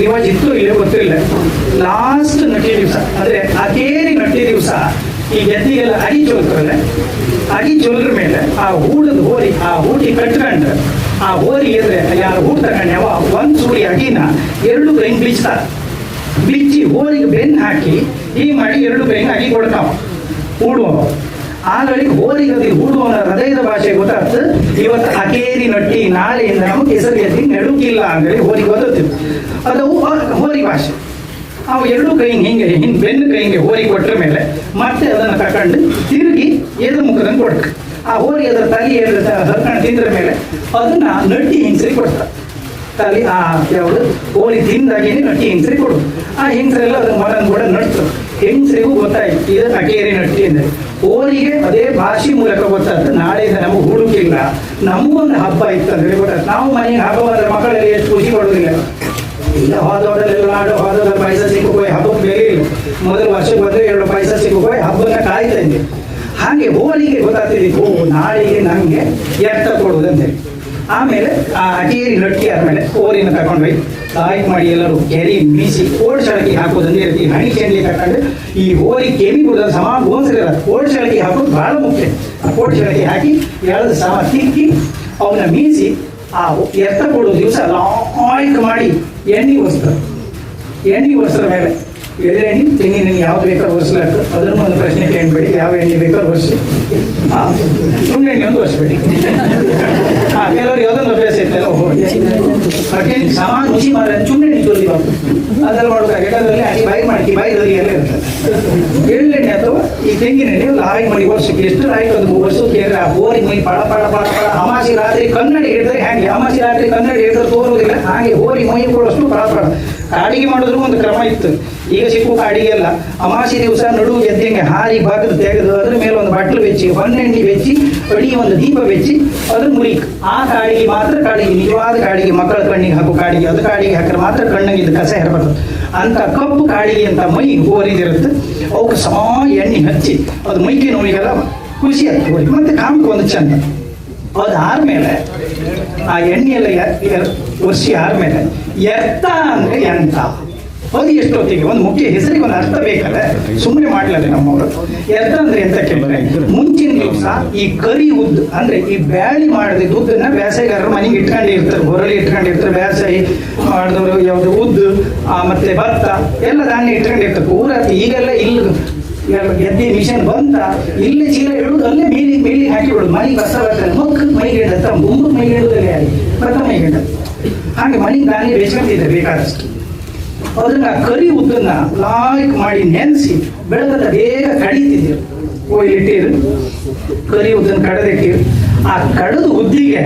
ಇವಾಗ ಇತ್ತು ಇಲ್ಲೇ ಗೊತ್ತಿಲ್ಲ. ಲಾಸ್ಟ್ ನಟ್ಟಿ ದಿವಸ, ಅಂದ್ರೆ ಅದೇ ನಟ್ಟಿ ದಿವಸ ಈ ಗೆದ್ದಿಗೆಲ್ಲ ಅಡಿ ಚೋಲ್ತಾರಲ್ಲ ಅಡಿ ಚೋಲ್ರ ಮೇಲೆ ಆ ಹೂಡದ ಹೋರಿ, ಆ ಹೂಟಿ ಕಟ್ಕೊಂಡ್ರೆ, ಆ ಹೋರಿ ಎದ್ರೆ ಯಾರು ಹೂಡ್ ತಗೊಂಡ್ಯಾವ ಒಂದ್ ಸೂರಿ ಅಗಿನ ಎರಡು ಕೈಂಗ್ ಬಿಚ್ತಾರ ಬಿಚ್ಚಿ ಹೋರಿಗೆ ಬೆನ್ನು ಹಾಕಿ, ಈ ಮಾಡಿ ಎರಡು ಕೈಂಗ್ ಅಗಿ ಕೊಡ್ತಾವ. ಹೂಡುವವ ಆಗಳಿಗೆ ಹೋರಿಗೆ ಅದು ಹೂಡುವವನ ಹೃದಯದ ಭಾಷೆ ಗೊತ್ತಾಗ್ತು ಇವತ್ತು ಅಕೇರಿ ನಟ್ಟಿ ನಾಳೆಯಿಂದ ನಮಗೆ ಹೆಸರು ಎದ್ದಿ ನಡುಕಿಲ್ಲ ಅಂತೇಳಿ ಹೋರಿಗೆ ಗೊತ್ತಿತ್ತು ಅದು ಆ- ಹೋರಿ ಭಾಷೆ. ಅವು ಎರಡು ಕೈ ಹಿಂಗೆ ಹಿಂಗೆ ಬೆನ್ನು ಕೈ ಹಿಂಗೆ ಹೋರಿ ಕೊಟ್ಟ ಮೇಲೆ ಮತ್ತೆ ಅದನ್ನು ತಕೊಂಡು ತಿರುಗಿ ಎದು ಮುಖದಂಗೆ ಕೊಡ್ಬೇಕು. ಆ ಹೋರಿ ಅದರ ತಲೆ ಎದ್ರ ಹರ್ಕೊಂಡು ತಿಂದ್ರ ಮೇಲೆ ಅದನ್ನ ನಟ್ಟಿ ಹಿಂಸರಿ ಕೊಡ್ತಾರೆ. ತಲೆ, ಆ ಯಾವುದು? ಹೋರಿ ತಿಂದಾಗೇನೆ ನಟ್ಟಿ ಹಿಂಸರಿ ಕೊಡು. ಆ ಹಿಂಸರೆಲ್ಲ ಅದನ್ನ ಮರನ್ ಕೂಡ ನಡ್ತು ಹೆಂಗಸರಿಗೂ ಗೊತ್ತಾಯ್ತು ಇದು ಅಕೇರಿ ನಟ್ಟಿ ಅಂದರೆ. ಹೋರಿಗೆ ಅದೇ ಭಾಷೆ ಮೂಲಕ ಗೊತ್ತಾಯ್ತು, ನಾಳೆ ನಮಗೆ ಹುಡುಕಿಲ್ಲ. ನಮಗೊಂದು ಹಬ್ಬ ಇತ್ತು ಅಂದ್ರೆ ಗೊತ್ತಾಯ್ತು. ನಾವು ಮನೆಗೆ ಹಬ್ಬ ಬಂದ್ರೆ ಮಕ್ಕಳಲ್ಲಿ ಎಷ್ಟು ಖುಷಿ ಪಡೋದಿಲ್ಲ. ಇಲ್ಲ ಆಡು ನಾಡು ಹೋದವರ ಪೈಸ ಸಿಕ್ಕೋಯ್ ಹಬ್ಬಕ್ಕೆ ಬೆಲೆ ಇಲ್ಲ. ಮೊದಲು ವರ್ಷಕ್ಕೆ ಬಂದರೆ ಎರಡು ಪೈಸ ಸಿಕ್ಕೋಯ್ ಹಬ್ಬನ ಕಾಯ್ತಾ ಇದ್ದೆ ಹಾಗೆ ಹೋಲಿಗೆ ಗೊತ್ತಾಗ್ತಿದೆ. ಓ, ನಾಳೆಗೆ ನಮಗೆ ಎತ್ತ ಕೊಡುವುದಂತೇಳಿ ಆಮೇಲೆ ಆ ಅಟೇರಿ ಲಟ್ಟಿ ಆದಮೇಲೆ ಓರಿನ ತಗೊಂಡ್ವಿ ಆಯ್ಕೆ ಮಾಡಿ ಎಲ್ಲರೂ ಕೆರಿ ಮೀಸಿ ಓಡ್ ಸಳಕಿ ಹಾಕೋದಂದ್ರೆ ಇರ್ತೀವಿ ಹಣಿ ಚೆಂಡಿ ತಕೊಂಡು ಈ ಹೋರಿ ಕೆಮಿ ಬಿಡೋದು ಸಮ ಗೋನ್ಸಿರಲ್ಲ ಓಡ್ ಸಳಕಿ ಹಾಕೋದು ಬಹಳ ಮುಖ್ಯ. ಆ ಓಡ್ ಸಳಕಿ ಹಾಕಿ ಎಳೆದು ಸಮ ತಿಕ್ಕಿ, ಅವನ್ನ ಮೀಸಿ ಆ ಎತ್ತ ಕೊಡೋ ದಿವಸ ಲಾಯ್ಕ್ ಮಾಡಿ ಎಣ್ಣೆ ವಸ್ತ್ರ ಎಣ್ಣೆ ವಸ್ತ್ರ ಮೇಲೆ ಎಳ್ಳೆ ಎಣ್ಣೆ ತೆಂಗಿನ ಯಾವ್ದು ಬೇಕಾದ್ರೂ ಒರೆಸ್ಲಾಕ ಅದ್ರ ಒಂದು ಪ್ರಶ್ನೆ ಕೇಳಬೇಡಿ, ಯಾವ ಎಣ್ಣೆ ಬೇಕಾದ್ರೂ ಒರೆಸಿ. ಹಾಂ ಸುಮ್ಮನೆ ಎಣ್ಣೆ ಒಂದು ಒರೆಸ್ಬೇಡಿ. ಹಾಂ ಕೆಲವರು ಯಾವುದೊಂದು ಅಭ್ಯಾಸ ಇರ್ತಲ್ಲ ಓಹೋ ಅದಕ್ಕೆ ಸಮಾನ ರುಚಿ ಮಾಡಿದ್ರೆ ಜೋಲಿ ಬಾಬು ಅದೆಲ್ಲ ಮಾಡೋಕೆ ಅದರಲ್ಲಿ ಅಲ್ಲಿ ಬಾಯಿ ಮಾಡ್ಕಿ ಬಾಯಿ ಎಲ್ಲ ಇರ್ತದೆ. ಎಳ್ಳೆಣ್ಣೆ ಅಥವಾ ಈ ತೆಂಗಿನ ಎಣ್ಣೆ ಹಾಯಿ ಮಾಡಿ ವರ್ಷಕ್ಕೆ ಎಷ್ಟು ರಾಯಿ ಒಂದು ವರ್ಷಕ್ಕೆ ಆ ಬೋರಿ ಮೈ ಪಳ ಪಳ ಪಳ ಪಳ ಅಮಾಸಿ ರಾತ್ರಿ ಕನ್ನಡಿ ಹಿಡಿದ್ರೆ ಹ್ಯಾಂಗೆ? ಅಮಾಸಿ ರಾತ್ರಿ ಕನ್ನಡ ಹಿಡಿದ್ರೆ ತೋರುವುದಿಲ್ಲ. ಹಾಗೆ ಹೋರಿ ಮೈ ಕೊಡೋಷ್ಟು ಪಳ ಪಳ. ಕಾಡಿಗೆ ಮಾಡಿದ್ರು ಒಂದು ಕ್ರಮ ಇತ್ತು. ಈಗ ಸಿಕ್ಕುವ ಅಡಿಗೆ ಅಲ್ಲ ಅಮಾಸಿ ದಿವಸ ನಡು ಎದ್ದಂಗೆ ಹಾರಿ ಭಾಗದ ತೆಗೆದು ಅದ್ರ ಮೇಲೆ ಒಂದು ಬಟ್ಲು ಬೆಚ್ಚಿ ಹೊನ್ನೆಣ್ಣೆ ಬೆಚ್ಚಿ ಅಡಿ ಒಂದು ದೀಪ ಬೆಚ್ಚಿ, ಅದ್ರ ಮುರಿಕ್ ಆ ಕಾಡಿಗೆ ಮಾತ್ರ ಕಾಡಿಗೆ, ನಿಜವಾದ ಕಾಡಿಗೆ, ಮಕ್ಕಳ ಕಣ್ಣಿಗೆ ಹಾಕೋ ಕಾಡಿಗೆ, ಅದು ಕಾಡಿಗೆ ಹಾಕಿದ್ರೆ ಮಾತ್ರ ಕಣ್ಣಾಗಿದ್ದು ಕಸ ಹೆರಬಾರ್ದು. ಅಂತ ಕಪ್ಪು ಕಾಡಿಗೆ ಅಂತ ಮೈ ಹೋರಿದಿರುತ್ತೆ ಅವಕ್ಕೆ ಸಮ ಎಣ್ಣೆ ಹಚ್ಚಿ, ಅದು ಮೈಗೆ ನೋವಿಗೆಲ್ಲ ಖುಷಿ ಆಗ್ತದೆ ಮತ್ತೆ ಕಾಮಕ್ಕೆ ಒಂದು ಚಂದ ಅದು ಆದ್ಮೇಲೆ, ಆ ಎಣ್ಣೆ ಎಲ್ಲ ವರ್ಷಿ ಆದ್ಮೇಲೆ, ಎತ್ತ ಅಂದ್ರೆ ಎಂತ ಅದು ಎಷ್ಟೊತ್ತಿಗೆ ಒಂದು ಮುಖ್ಯ ಹೆಸರಿಗೆ ಒಂದು ಅರ್ಥ ಬೇಕಲ್ಲ? ಸುಮ್ಮನೆ ಮಾಡ್ಲಲ್ಲ ನಮ್ಮವರು. ಅರ್ಥ ಅಂದ್ರೆ ಎಂತ ಕೇಳಿದ್ರೆ ಮುಂಚಿನ ದಿವಸ ಈ ಕರಿ ಉದ್ದು, ಅಂದ್ರೆ ಈ ಬ್ಯಾಳಿ ಮಾಡಿದ ಉದ್ದನ್ನ ಬೇಸಾಯಗಾರರು ಮನೆಗೆ ಇಟ್ಕೊಂಡಿರ್ತಾರೆ ಇಟ್ಕೊಂಡು ಇಟ್ಕೊಂಡಿರ್ತಾರೆ ಬೇಸಾಯ ಮಾಡಿದವರು ಯಾವ್ದು ಉದ್ದು ಮತ್ತೆ ಭತ್ತ, ಎಲ್ಲ ಧಾನ್ಯ ಇಟ್ಕೊಂಡಿರ್ತಾರೆ ಊರ ಈಗೆಲ್ಲ ಇಲ್ಲ ಗೆದ್ದೆ ಮಿಷನ್ ಬಂದ ಇಲ್ಲೇ ಚೀಲ ಇಡುದು, ಅಲ್ಲೇ ಮೇಲಿ ಮೇಲಿ ಹಾಕಿ ಬಿಡುದು. ಮನೆಗೆ ಬಸ ಬರ್ತದೆ ಮಕ್ಕ ಮೈಗೆ ಇಡತ್ತ ಮೂರು ಮೈಗೆ ಪ್ರಥಮ ಮೈಗೆ ಇಡ ಹಾಗೆ ಮನೆಗೆ ಧಾನ್ಯ ಬೇಸ್ಕೊಂಡಿದೆ ಬೇಕಾದಷ್ಟು. ಅದನ್ನ ಕರಿ ಉದ್ದನ್ನ ಲಾಯ್ಕ್ ಮಾಡಿ ನೆನೆಸಿ ಬೆಳಗದ ಬೇಗ ಕಡಿತಿದ್ರು ಕೊಯ್ಲಿಟ್ಟಿರು ಕರಿ ಉದ್ದನ್ನ ಕಡದಿಟ್ಟಿರು ಆ ಕಡದು ಉದ್ದಿಗೆ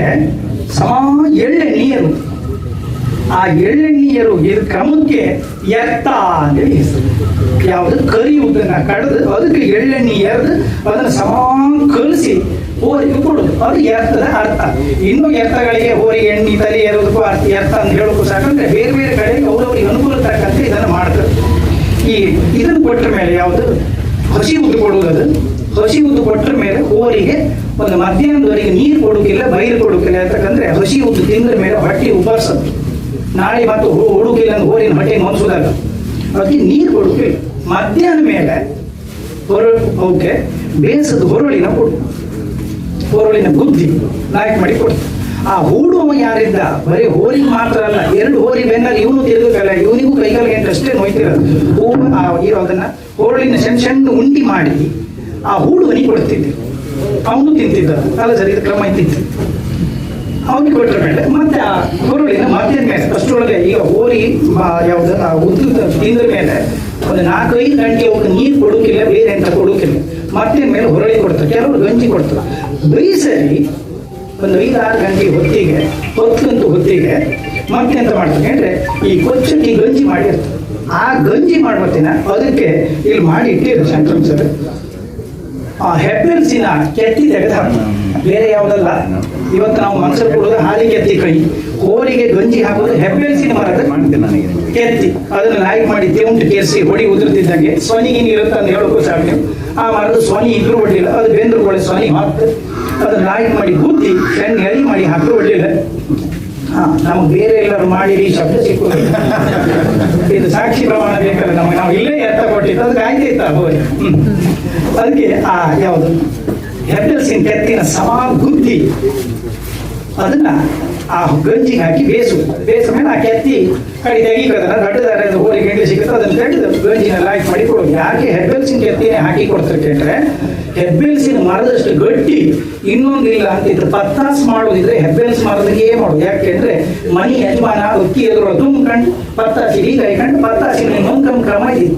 ಸಮ ಎಳ್ಳೆ ನೀರು. ಆ ಎಳ್ಳೆ ನೀರು ಇದು ಕ್ರಮಕ್ಕೆ ಎತ್ತ ಅಂತೇಳಿ ಹೆಸರು. ಯಾವುದು ಕರಿ ಉದ್ದನ್ನ ಕಡದು, ಅದಕ್ಕೆ ಎಳ್ಳೆಣ್ಣೆ ಎರೆದು ಅದನ್ನ ಸಮ ಕಲಿಸಿ ಹೋರಿಗೆ ಕೊಡುದು ಅದು ಎರ್ಥದ ಅರ್ಥ. ಇನ್ನು ಎರ್ಥಗಳಿಗೆ ಹೋರಿ, ಎಣ್ಣೆ, ತಲೆ ಎರೋದಕ್ಕೂ ಅರ್ಥ, ಎರ್ಥ ಅಂತ ಹೇಳೋಕ್ಕೂ ಸಾಕಂದ್ರೆ ಬೇರೆ ಬೇರೆ ಕಡೆಗೆ ಅವ್ರವ್ರಿಗೆ ಅನುಕೂಲ ತಕ್ಕಂತೆ ಇದನ್ನು ಮಾಡ್ತಾರೆ. ಈ ಇದನ್ನು ಕೊಟ್ಟ ಮೇಲೆ ಯಾವುದು? ಹಸಿ ಉದ್ದು ಕೊಡುವುದು ಹಸಿ ಉದ್ದು ಕೊಟ್ಟ ಮೇಲೆ ಹೋರಿಗೆ ಒಂದು ಮಧ್ಯಾಹ್ನದವರೆಗೆ ನೀರು ಕೊಡೋಕಿಲ್ಲ ಬೈರು ಕೊಡೋಕಿಲ್ಲ ಯಾಕಂದ್ರೆ ಹಸಿ ಉದ್ದು ತಿಂದ್ರ ಮೇಲೆ ಹೊಟ್ಟೆ ಉಪರ್ಸದು ನಾಳೆ ಮತ್ತು ಹುಡುಕಿಲ್ಲ ಅಂದ್ರೆ ಹೋರಿನ ಹೊಟ್ಟೆ ನೋಡ್ಸೋದಲ್ಲ ಅದಕ್ಕೆ ನೀರು ಕೊಡೋಕಿಲ್ಲ ಮಧ್ಯಾಹ್ನ ಮೇಲೆ ಹೊರ ಅವಕ್ಕೆ ಬೇಸದ ಹೊರಳಿನ ಕೊಡು. ಹೊರಳಿನ ಬುದ್ಧಿ ನಾಯಕ ಮಾಡಿ ಕೊಡ್ತಾರೆ ಆ ಹೂಡುವ ಯಾರಿದ್ದ? ಬರೀ ಹೋರಿಗೆ ಮಾತ್ರ ಅಲ್ಲ, ಎರಡು ಹೋರಿ ಬೆನ್ನಲ್ಲಿ ಇವನು ತಿರುಗಲ್ಲ ಇವನಿಗೂ ಕೈಗಾಲಿಗೆ ಅಂತ ಅಷ್ಟೇ ನೋಯ್ತಿರೋದು. ಹೂವು, ಆ ಇರೋದನ್ನ ಹೋರಳಿನ ಸಣ್ಣ ಸಣ್ಣ ಉಂಡಿ ಮಾಡಿ ಆ ಹೂಡುವನಿಗೆ ಕೊಡ್ತಿದ್ದೆ ಅವನು ತಿಂತಿದ್ದ. ಅಲ್ಲ ಸರಿ, ಇದು ಕ್ರಮ ಇದ್ದಿತ್ತು ಅವನಿಗೆ ಕೊಟ್ಟ ಮೇಲೆ ಮತ್ತೆ ಆ ಹುರುಳಿನ ಮಧ್ಯದ ಮೇಲೆ ಅಷ್ಟರೊಳಗೆ ಈಗ ಹೋರಿ ಯಾವ್ದು, ಆ ಉದ್ದ ತಿಂದ ಮೇಲೆ ಒಂದು ನಾಲ್ಕೈದು ಗಂಟೆ ಒಂದು ನೀರು ಕೊಡೋಕಿಲ್ಲ, ಬೇರೆ ಅಂತ ಕೊಡೋಕಿಲ್ಲ. ಮತ್ತೆ ಮೇಲೆ ಹೊರಳಿ ಕೊಡ್ತಾರೆ ಕೆಲವರು ಗಂಜಿ ಕೊಡ್ತಾರೆ ಬೈಸರಿ ಒಂದು ಐದಾರು ಗಂಟೆ ಹೊತ್ತಿಗೆ, ಹೊತ್ತಂತ ಹೊತ್ತಿಗೆ ಮತ್ತೆ ಎಂತ ಮಾಡ್ತೀನಿ ಅಂದ್ರೆ ಈ ಕೊಚ್ಚಕ್ಕೆ ಗಂಜಿ ಮಾಡಿರ್ತದೆ ಆ ಗಂಜಿ ಮಾಡ್ಬರ್ತೀನ ಅದಕ್ಕೆ ಇಲ್ಲಿ ಮಾಡಿ ಇಟ್ಟಿರು ಶಂಕರಂ ಸರ್. ಆ ಹೆಬ್ಬೆಲ್ಸಿನ ಕೆತ್ತಿ ತೆಗೆದು ಬೇರೆ ಯಾವುದಲ್ಲ. ಇವತ್ತು ನಾವು ಮನಸ್ಸು ಕೊಡೋದು ಹಾಲಿ ಕೆತ್ತಿ ಕೈ. ಕೋರಿಗೆ ಗಂಜಿ ಹಾಕೋದು ಹೆಬ್ಬೆಲ್ಸಿನ ಮರದ ಕೆತ್ತಿ. ಅದನ್ನ ನಾಯ್ಕ್ ಮಾಡಿ ತೇವಂಟು ಕೇಸಿ ಹೊಡಿ ಉದುರ್ತಿದ್ದಂಗೆ. ಸೊನಿಗೆ ನೀರು ಅಂತ ಹೇಳೋಕ್ಕೂ ಸಾಕು. ಆ ಮರದ ಸೊನಿ ಇದ್ರು ಹೊಡ್ಲಿಲ್ಲ ಅದು ಬೆಂದ್ರುಗಳು ಸೊನಿ ಹಾಕ್ತು ಅದನ್ನ ನಾಯ್ಕ್ ಮಾಡಿ ಗುದ್ದಿ ಸಣ್ಣ ಎಳಿ ಮಾಡಿ ಹಾಕಿ ಒಳ್ಳಿಲ್ಲ ನಮ್ಗೆ ಬೇರೆ ಎಲ್ಲರೂ ಮಾಡಿರಿ, ಶಬ್ದ ಸಿಕ್ಕೋದು. ಇದು ಸಾಕ್ಷಿ ಪ್ರಮಾಣ ಬೇಕಲ್ಲ ನಮಗೆ, ನಾವು ಇಲ್ಲೇ ಎತ್ತ ಕೊಟ್ಟಿದ್ದು ಅದಕ್ಕೆ ಆಯ್ತಾಯ್ತಾ ಹೋಗಿ ಅದಕ್ಕೆ ಆ ಯಾವುದು? ಹೆಬ್ಬೆಲ್ಸಿನ ಕೆತ್ತಿನ ಸಮ ಗುದ್ದಿ ಅದನ್ನ ಆ ಗಂಜಿಗೆ ಹಾಕಿ ಬೇಸು. ಬೇಸ ಮೇಲೆ ಆ ಕೆತ್ತಿ ಕಡಿ ತೆಗಿಕದನ್ನ ದಡ್ಡದಾರೆ ಹೋರಿ ಗೆಂಡಿ ಸಿಗುತ್ತೆ ಅದನ್ನ ತೆಗೆದು ಗಂಜಿನ ಹಾಕಿ ಮಾಡಿ ಕೊಡೋದು ಯಾಕೆ ಹೆಬ್ಬೆಲ್ಸಿನ ಕೆತ್ತಿನೇ ಹಾಕಿ ಕೊಡ್ತಾರೆ ಕೇಳ್ರೆ ಹೆಬ್ಬೆಲ್ಸಿನ ಮರದಷ್ಟು ಗಟ್ಟಿ ಇನ್ನೊಂದಿಲ್ಲ ಅಂತಿದ್ರೆ ಪತ್ತಾಸ್ ಮಾಡೋದಿದ್ರೆ ಹೆಬ್ಬೆಲ್ಸ್ ಏನು ಮಾಡೋದು? ಯಾಕೆಂದ್ರೆ ಮನಿ ಯಜಮಾನ ಅಕ್ಕಿ ಎದುರು ತುಂಬ್ಕೊಂಡು ಪತ್ತಾಸಿ ಈಗ ಕಂಡು ಪತ್ತಾಸಿ ನೊಂದ್ಕೊಂಡ್ ಕ್ರಮ ಇದೆ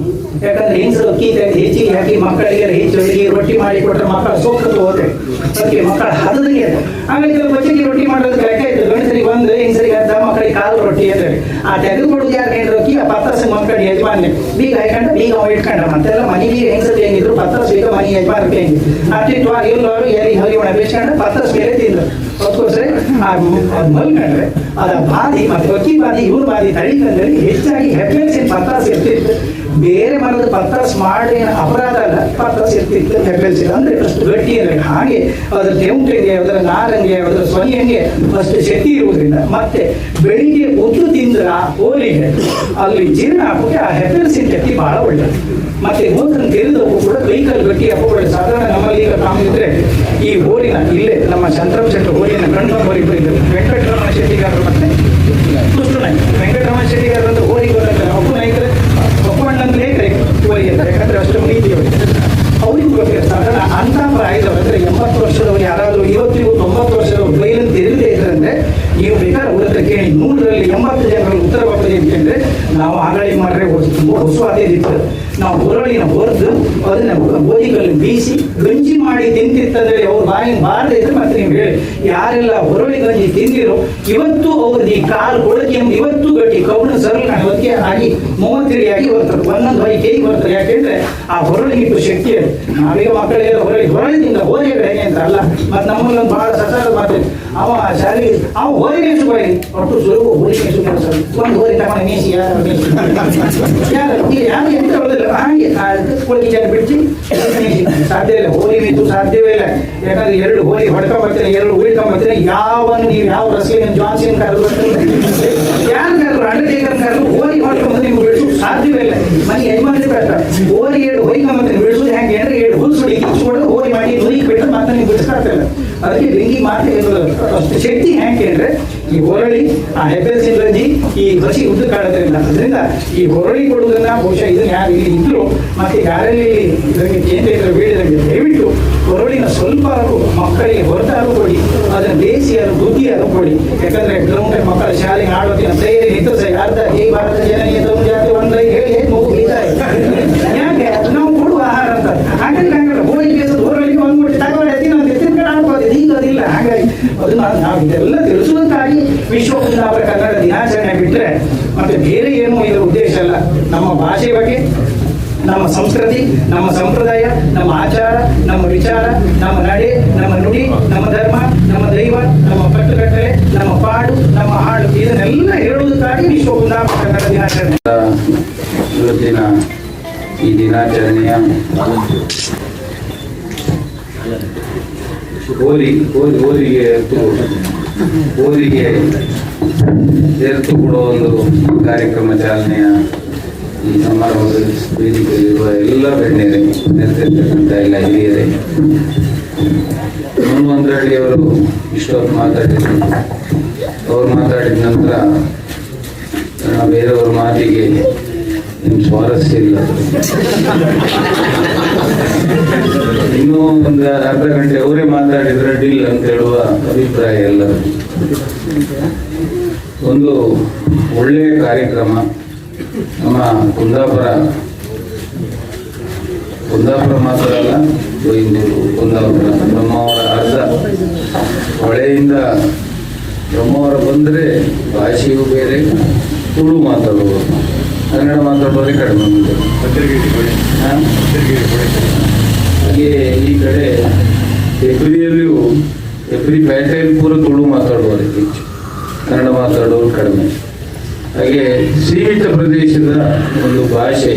ಯಾಕಂದ್ರೆ ಹೆಂಗಸರು ಅಕ್ಕಿ ಹೆಚ್ಚಿಗೆ ಹಾಕಿ ಮಕ್ಕಳಿಗೆ ಹೆಚ್ಚು ಅಡಿಗೆ ರೊಟ್ಟಿ ಮಾಡಿ ಕೊಟ್ಟರೆ ಮಕ್ಕಳ ಸೋಕ್ಕತ್ತು ಹೋದ್ರೆ. ಅದಕ್ಕೆ ಮಕ್ಕಳ ಹದದಿಗೆ ಆಮೇಲೆ ಕೆಲವು ಬಚ್ಚಿಗೆ ರೊಟ್ಟಿ ಮಾಡೋದು ಲೆಕ್ಕ ಗಂಡಸರಿಗೆ ಬಂದು ಹೆಂಗಸರಿಗೆ ಅರ್ಧ ಮಕ್ಕಳಿಗೆ ಕಾಲು ರೊಟ್ಟಿ ಅಂತ ಹೇಳಿ. ಆ ತೆಗೆದು ಕೊಡುದು ಯಾರು ಏನು ಅಕ್ಕಿ ಆ ಪತ್ತಾಸ ಮಕ್ಕಳಿಗೆ ಯಜಮಾನ್ಯ ಬೀಗ ಹಾಕೊಂಡು ಬೀಗ ಅವ ಇಟ್ಕೊಂಡ್ರ. ಮತ್ತೆಲ್ಲ ಮನೆಗೆ ಹೆಂಗಸರು ಹೆಂಗಿದ್ರು ಪತ್ರಸ ಬೀಗ ಮನೆ ಯಜಮಾನಕ್ಕೆ ಹೆಂಗಿದ್ರು. ಅತ್ತಿತ್ವ ಎಲ್ಲರೂ ಎಲ್ಲಿ ಹರಿವಣ ಬೇಸ್ಕೊಂಡು ಪತ್ರಸ ಬೇರೆ ತಿಂದ್ರು. ಅದಕ್ಕೋಸ್ಕರ ಅದು ಮಲ್ಕೊಂಡ್ರೆ, ಅದ ಬಾದಿ ಮತ್ತೆ ರೊಕ್ಕಿ ಬಾದಿ ಇವ್ರ ಬಾದಿ ತಳಿತಂದ್ರೆ ಹೆಚ್ಚಾಗಿ ಹೆಬ್ಬೆಲ್ಸಿನ ಪತ್ರಸ ಇರ್ತಿತ್ತು. ಬೇರೆ ಮರದ ಪತ್ರಸ್ ಮಾಡಿ ಅಪರಾಧ ಅಲ್ಲ ಪತ್ರಸ್ ಇರ್ತಿತ್ತು. ಇಲ್ಲ ಅಂದ್ರೆ ಫಸ್ಟ್ ಗಟ್ಟಿ ಇರಬೇಕು ಹಾಗೆ, ಅದರ ತೆಂಟಿಗೆ ಅದರ ನಾರಂಗೆ ಅದರ ಸೊನೆಯಂಗೆ ಫಸ್ಟ್ ಶಕ್ತಿ ಇರುವುದರಿಂದ ಮತ್ತೆ ಬೆಳಿಗ್ಗೆ ಉದ್ದು ತಿಂದ್ರ ಹೋಲಿಗೆ ಅಲ್ಲಿ ಜೀರ್ಣ ಹಾಕೋಕೆ ಆ ಹೆಬ್ಬೆಲ್ಸಿನ ಶಕ್ತಿ ಬಹಳ ಒಳ್ಳೆಯದು ಮತ್ತೆ ಮೂತ್ರ ತೆರೆದವರು ಕೂಡ ಕೈಕಲ್ ಗಟ್ಟಿ ಹಬ್ಬಗಳು ಸಾಧಾರಣ ನಮ್ಮಲ್ಲಿ ಈಗ ಕಾಮಿದ್ರೆ ಈ ಹೋಲಿನ ಇಲ್ಲೇ, ನಮ್ಮ ಚಂದ್ರಮ ಶೆಟ್ಟಿ ಹೋರಿನ ಕಣ್ಣು ಹೋರಿಬ್ರು ಇದ್ದರು. ವೆಂಕಟರಮಣ ಶೆಟ್ಟಿಗಾರರು ಮತ್ತೆ ಕೃಷ್ಣ ನಾಯ್ಕ. ವೆಂಕಟರಮಣ ಶೆಟ್ಟಿಗಾರರು ಹೋಲಿಗೆ ಬರ್ತಾರೆ ಅಪ್ಪು ನಾಯ್ಕರು ಒಪ್ಪಣ್ಣ ಅಂತಲೇ ಕರೀತಾರೆ ಹೋರಿ ಅಂತ ಯಾಕಂದ್ರೆ ಅಷ್ಟು ಪ್ರೀತಿ ಅವರಿಗೆ ಅವ್ರಿಗೂ ಗೊತ್ತಿಲ್ಲ ಸಾಧಾರಣ ಅಂತ ಪ್ರಾಯದವರು ಅಂದ್ರೆ ಎಂಬತ್ತು ವರ್ಷದವರು ಯಾರಾದರೂ ಇವತ್ತಿಗೂ ತೊಂಬತ್ತು ವರ್ಷದವರು ಬೈಲನ್ನು ತೆರೆದೇ ಇದ್ರಂದ್ರೆ ನೀವು ಬೇಕಾದ್ರೆ ಅವ್ರ ಹತ್ರ ಕೇಳಿ ನೂರರಲ್ಲಿ ಎಂಬತ್ತು ಜನರಲ್ಲಿ ಉತ್ತರ ಬರ್ತದೆ ಅಂತಂದ್ರೆ ನಾವು ಆಗಳಿಗೆ ಮಾಡ್ರೆ ಹೊಸ ರೀತಿ ನಾವು ಹೊರಳಿನ ಹೊರದು ಅದನ್ನ ಗೋಧಿಗಳನ್ನು ಬೀಸಿ ಗಂಜಿ ಮಾಡಿ ತಿಂತಿರ್ತಂದ್ರೆ ಅವ್ರು ಬಾಯಿ ಬಾರದೆ ಇದ್ರೆ ಮತ್ತೆ ನೀವು ಹೇಳಿ. ಯಾರೆಲ್ಲ ಹೊರಳಿ ಗಂಜಿ ತಿಂದಿರೋ, ಇವತ್ತು ಅವ್ರದ್ದು ಈ ಕಾಲು ಎಂಬ ಇವತ್ತು ಗಟ್ಟಿ ಕೌಣ ಸರಳ ಹೊತ್ತಿಗೆ ಆಗಿ ಮೂವತ್ತಿರಿಯಾಗಿ ಬರ್ತಾರೆ ಒಂದೊಂದು ಬೈಕ್ ಹೇಗೆ ಬರ್ತಾರೆ ಯಾಕೆಂದ್ರೆ ಆ ಹೊರಳಿಗಿಟ್ಟು ಶಕ್ತಿ ಅದು. ನಾವೀಗ ಮಕ್ಕಳಿಗೆಲ್ಲ ಹೊರಳಿ ಹೊರಳಿನಿಂದ ಹೋರಿಗಳು ಹೇಗೆ ಅಂತ ಅಲ್ಲ. ಮತ್ತೆ ನಮ್ಮಲ್ಲೊಂದು ಬಹಳ ಸಸಾರ ಮಾತು. ಅವ ಶಾಲೆ ಅವ ಹೋರಿಗೆ ಸುಬಾಯಿ ಒಟ್ಟು ಸುಲಭ ಹೋರಿಗೆ ಸರ್ ಒಂದು ಹೋರಿ ತಗೊಂಡು ಮೇಸಿ ಯಾರು ಯಾರು ಈಗ ಎಂತ ಹೇಳೋದಿಲ್ಲ ಹಾಗೆ ಕೋಳಿ ಜಾಗ ಬಿಡಿಸಿ ಸಾಧ್ಯ ಇಲ್ಲ. ಹೋರಿ ನಿಂತು ಸಾಧ್ಯವೇ ಇಲ್ಲ. ಯಾಕಂದ್ರೆ ಎರಡು ಹೋರಿ ಹೊಡ್ಕೊಂಬರ್ತೀನಿ ಎರಡು ಉಳ್ಕೊಂಬರ್ತೀನಿ ಯಾವ ನೀವು ಯಾವ ರಸ್ಲಿನ ಜಾನ್ಸಿನ್ ಯಾರು ಸಾಧ್ಯ ಸಾಧ್ಯವಿಲ್ಲ ಮನೆ ಯಜಮಾನ್ರಿ ಓರಿ ಏಳು ಹೊಯ್ಕೊಂಬಂದ್ರೆ ಬಿಡಿಸೋದು ಹೆಂಗೆ ಅಂದ್ರೆ ಏಳು ಹುಲ್ಸುಡಿ ಕಿಚ್ಚು ಹೊಡೆದು ಓರಿ ಮಾಡಿ ನುಯ್ಯಿ ಬಿಟ್ಟು ಮಾತ್ರ ನೀವು ಬಿಡಿಸ್ಕಾಗ್ತಿಲ್ಲ ಅದಕ್ಕೆ ಬೆಂಕಿ ಮಾತಿ ಅಷ್ಟು ಶಕ್ತಿ ಹೆಂಗೆ ಅಂದ್ರೆ ಈ ಹೊರಳಿ, ಆ ಹೆಬ್ಬೆ ಸಿಂದ್ರಂಜಿ ಈ ಹಸಿ ಉದ್ದು ಕಾಣೋದ್ರಿಂದ ಅದರಿಂದ ಈ ಹೊರಳಿ ಕೊಡುವುದನ್ನ ಬಹುಶಃ ಇದನ್ನ ಯಾರು ಇಲ್ಲಿ ಇದ್ರು, ಮತ್ತೆ ಯಾರಲ್ಲಿ ಇದಕ್ಕೆ ಕೇಂದ್ರ ಬೇಡಿದಂಗೆ ದಯವಿಟ್ಟು ಹೊರಳಿನ ಸ್ವಲ್ಪ ಆದ್ರೂ ಮಕ್ಕಳಿಗೆ ಹೊರತಾರು ಕೊಡಿ. ಅದನ್ನ ಬೇಸಿಯಾರು ಅದು ಬುದ್ಧಿ ಅದು ಕೊಡಿ. ಯಾಕಂದ್ರೆ ಗ್ರೌಂಡ್ ಮಕ್ಕಳ ಶಾಲೆಗೆ ಆಡೋದಿನ ಪ್ರೇಯರ್ ನಿಂತು ಸಹ ಅರ್ಧ ಹೇ ಭಾರತ ಜನನೀಯ ತಮ್ಮ ಜಾತಿ ಒಂದೈ ಹೇಳಿ ಹೇಗೆ ಮಗು ಬೀಳ್ತಾರೆ ಯಾಕೆ ನಾವು ಕೊಡುವ ಆಹಾರ ಅಂತ ಹಾಗಾಗಿ ಹಂಗಲ್ಲ ಹೋಳಿ ಬೇಸದ ಹೊರಳಿಗೆ ಒಂದು ಮುಟ್ಟಿ ತಗೊಂಡು ಎತ್ತಿ ನಾವು ಎತ್ತಿನ ಕಡೆ ಆಡ್ಬೋದು ಈಗ ಅದಿಲ್ಲ ಹಾಗಾಗಿ ಅದನ್ನ ನಾವು ಇದೆಲ್ಲ ತಿಳಿಸುವಂತಾಗಿ ವಿಶ್ವ ಕುಂದಾಪುರ ಕನ್ನಡ ದಿನಾಚರಣೆ ಬಿಟ್ಟರೆ ಮತ್ತೆ ಬೇರೆ ಏನು ಇದರ ಉದ್ದೇಶ ಅಲ್ಲ ನಮ್ಮ ಭಾಷೆ ಬಗ್ಗೆ, ನಮ್ಮ ಸಂಸ್ಕೃತಿ, ನಮ್ಮ ಸಂಪ್ರದಾಯ, ನಮ್ಮ ಆಚಾರ, ನಮ್ಮ ವಿಚಾರ, ನಮ್ಮ ನಡೆ, ನಮ್ಮ ನುಡಿ, ನಮ್ಮ ಧರ್ಮ, ನಮ್ಮ ದೈವ, ನಮ್ಮ ಕಟ್ಟುಕಟ್ಟಲೆ, ನಮ್ಮ ಪಾಡು, ನಮ್ಮ ಹಾಡು, ಇದನ್ನೆಲ್ಲ ಹೇಳುವುದಕ್ಕಾಗಿ ವಿಶ್ವ ಕುಂದಾಪುರ ಕನ್ನಡ ದಿನಾಚರಣೆ.
ಇವತ್ತಿನ ಈ ದಿನಾಚರಣೆಯ ಹೋರಿ ಹೋರಿ, ಹೋರಿಗೆ ಹೋರಿಗೆ ಎತ್ತು ಕೊಡುವ ಒಂದು ಕಾರ್ಯಕ್ರಮ ಚಾಲನೆಯ ಈ ಸಮಾರಂಭದಲ್ಲಿ ವೇದಿಕೆಯಲ್ಲಿರುವ ಎಲ್ಲ ಗಣ್ಯರೇ ನೆರೆದಿರ್ತಕ್ಕಂಥ ಎಲ್ಲ ಹಿರಿಯರೇ. ಹನುಮಂತರಳ್ಳಿ ಅವರು ಇಷ್ಟೊತ್ತು ಮಾತಾಡಿದ್ರು. ಅವ್ರು ಮಾತಾಡಿದ ನಂತರ ಬೇರೆಯವ್ರ ಮಾತಿಗೆ ನಿಮ್ಮ ಸ್ವಾರಸ್ಯ ಇಲ್ಲ. ಇನ್ನೂ ಒಂದು ಅರ್ಧ ಗಂಟೆ ಅವರೇ ಮಾತಾಡಿದ್ರೆ ಡಿಲ್ ಅಂತ ಹೇಳುವ ಅಭಿಪ್ರಾಯ ಎಲ್ಲ. ಒಂದು ಒಳ್ಳೆಯ ಕಾರ್ಯಕ್ರಮ ನಮ್ಮ ಕುಂದಾಪುರ. ಕುಂದಾಪುರ ಮಾತ್ರ ಅಲ್ಲ ಬೈಂದೂರು ಕುಂದಾಪುರ. ಬ್ರಹ್ಮಾವರ ಅರ್ಧ ಹೊಳೆಯಿಂದ ಬ್ರಹ್ಮಾವರ ಬಂದರೆ ಭಾಷೆಯೂ ಬೇರೆ ತುಳು ಮಾತಾಡುವ ಕನ್ನಡ ಮಾತಾಡೋದೇ ಕಡಿಮೆ? ಹಾಗೆ ಈ ಕಡೆ ಎಬ್ರಿಯಲ್ಲಿಯೂ ಎಬ್ರಿ ಪೇಟೆಯಲ್ಲಿ ಪೂರ ತುಳು ಮಾತಾಡುವವರು ಹೆಚ್ಚು ಕನ್ನಡ ಮಾತಾಡೋರು ಕಡಿಮೆ. ಹಾಗೆ ಸೀಮಿತ ಪ್ರದೇಶದ ಒಂದು ಭಾಷೆ,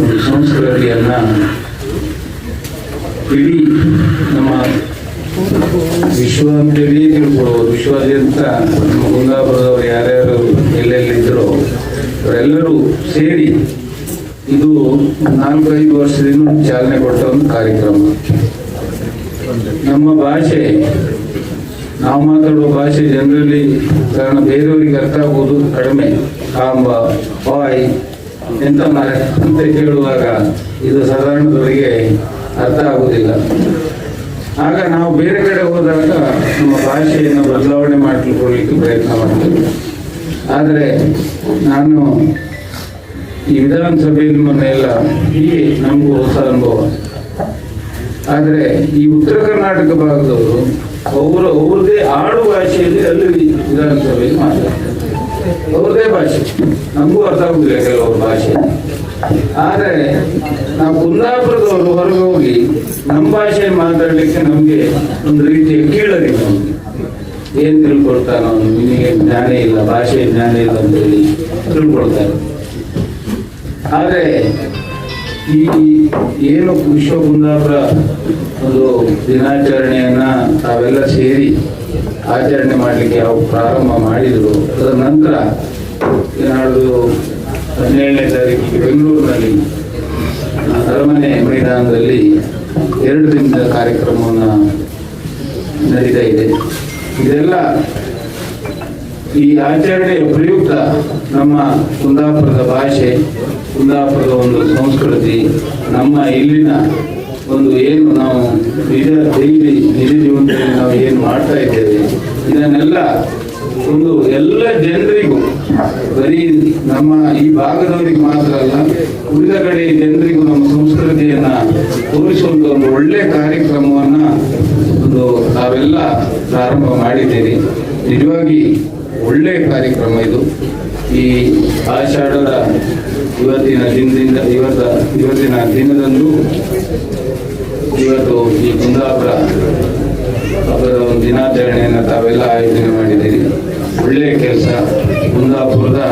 ಒಂದು ಸಂಸ್ಕೃತಿಯನ್ನ ಇಡೀ ನಮ್ಮ ವಿಶ್ವ ಅಂತೇಳಿ ತಿಳ್ಕೊಳ್ಬೋದು. ವಿಶ್ವಾದ್ಯಂತ ನಮ್ಮ ಕುಂದಾಪುರದವರು ಯಾರ್ಯಾರು ಎಲ್ಲೆಲ್ಲಿದ್ದರೋ ಅವರೆಲ್ಲರೂ ಸೇರಿ ಇದು ನಾಲ್ಕೈದು ವರ್ಷದಿಂದ ಚಾಲನೆ ಕೊಟ್ಟ ಒಂದು ಕಾರ್ಯಕ್ರಮ. ನಮ್ಮ ಭಾಷೆ, ನಾವು ಮಾತಾಡುವ ಭಾಷೆ ಜನರಲ್ಲಿ ಕಾರಣ ಬೇರೆಯವರಿಗೆ ಅರ್ಥ ಆಗುವುದು ಕಡಿಮೆ. ಕಾಂಬ, ಬಾಯ್, ಎಂತ ಅಂತ ಕೇಳುವಾಗ ಇದು ಸಾಧಾರಣದವರಿಗೆ ಅರ್ಥ ಆಗುವುದಿಲ್ಲ. ಆಗ ನಾವು ಬೇರೆ ಕಡೆ ಹೋದಾಗ ನಮ್ಮ ಭಾಷೆಯನ್ನು ಬದಲಾವಣೆ ಮಾಡಿಕೊಳ್ಳಿಕ್ಕೆ ಪ್ರಯತ್ನ ಮಾಡ್ತೀವಿ. ಆದರೆ ನಾನು ಈ ವಿಧಾನಸಭೆಯಲ್ಲಿ ಮೊನ್ನೆಲ್ಲ ಹೀಗೆ ನಮಗೂ ಹೊಸ ಅನುಭವ. ಆದರೆ ಈ ಉತ್ತರ ಕರ್ನಾಟಕ ಭಾಗದವರು ಅವರ ಅವ್ರದೇ ಆಡು ಭಾಷೆಯಲ್ಲಿ ಅಲ್ಲಿ ವಿಧಾನಸಭೆಯಲ್ಲಿ ಮಾತಾಡ್ತಾರೆ. ಅವ್ರದೇ ಭಾಷೆ. ನಮಗೂ ಅರ್ಥ ಆಗುದಿಲ್ಲ ಕೆಲವರು ಭಾಷೆ. ಆದರೆ ನಾವು ಕುಂದಾಪುರದವರು ಹೊರಗೆ ಹೋಗಿ ನಮ್ಮ ಭಾಷೆ ಮಾತಾಡಲಿಕ್ಕೆ ನಮಗೆ ಒಂದು ರೀತಿಯ ಕೀಳರಿಮೆ ಏನು ತಿಳ್ಕೊಳ್ತಾನೋ ನಿಮಗೆ ಜ್ಞಾನ ಇಲ್ಲ ಭಾಷೆ ಜ್ಞಾನ ಇಲ್ಲ ಅಂತೇಳಿ ತಿಳ್ಕೊಳ್ತಾರೆ ಆದರೆ ಈ ಏನು ವಿಶ್ವ ಕುಂದಾಪುರ ಒಂದು ದಿನಾಚರಣೆಯನ್ನ ತಾವೆಲ್ಲ ಸೇರಿ ಆಚರಣೆ ಮಾಡಲಿಕ್ಕೆ ಅವರು ಪ್ರಾರಂಭ ಮಾಡಿದ್ರು, ಅದರ ನಂತರ ನಾಡ್ದು ಹದಿನೇಳನೇ ತಾರೀಕಿಗೆ ಬೆಂಗಳೂರಿನಲ್ಲಿ ಅರಮನೆ ಮೈದಾನದಲ್ಲಿ ಎರಡು ದಿನದ ಕಾರ್ಯಕ್ರಮವನ್ನು ನಡೀತಾ ಇದೆ. ಇದೆಲ್ಲ ಈ ಆಚರಣೆಯ ಪ್ರಯುಕ್ತ ನಮ್ಮ ಕುಂದಾಪುರದ ಭಾಷೆ ಕುಂದಾಪುರದ ಒಂದು ಸಂಸ್ಕೃತಿ, ನಮ್ಮ ಇಲ್ಲಿನ ಒಂದು ಏನು ನಾವು ನಿಜ ಡೈಲಿ ನಿಜ ಜೀವನದಲ್ಲಿ ನಾವು ಏನು ಮಾಡ್ತಾ ಇದ್ದೇವೆ, ಇದನ್ನೆಲ್ಲ ಒಂದು ಎಲ್ಲ ಜನರಿಗೂ, ಬರೀ ನಮ್ಮ ಈ ಭಾಗದವರಿಗೆ ಮಾತ್ರ ಅಲ್ಲ, ಉಳಿದ ಕಡೆ ಜನರಿಗೂ ನಮ್ಮ ಸಂಸ್ಕೃತಿಯನ್ನ ತೋರಿಸುವಂತ ಒಂದು ಒಳ್ಳೆ ಕಾರ್ಯಕ್ರಮವನ್ನ ಒಂದು ನಾವೆಲ್ಲ ಪ್ರಾರಂಭ ಮಾಡಿದ್ದೀರಿ ನಿಜವಾಗಿ ಒಳ್ಳೆಯ ಕಾರ್ಯಕ್ರಮ ಇದು. ಈ ಆಷಾಢದ ಇವತ್ತಿನ ದಿನದಿಂದ, ಇವತ್ತ, ಇವತ್ತಿನ ದಿನದಂದು ಇವತ್ತು ಈ ಕುಂದಾಪುರ ಹಬ್ಬದ ಒಂದು ದಿನಾಚರಣೆಯನ್ನು ತಾವೆಲ್ಲ ಆಯೋಜನೆ ಮಾಡಿದ್ದೀರಿ ಒಳ್ಳೆಯ ಕೆಲಸ ಕುಂದಾಪುರದ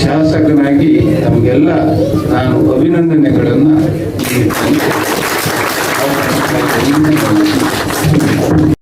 ಶಾಸಕನಾಗಿ ತಮಗೆಲ್ಲ ನಾನು ಅಭಿನಂದನೆಗಳನ್ನು ನೀಡ್ತೇನೆ.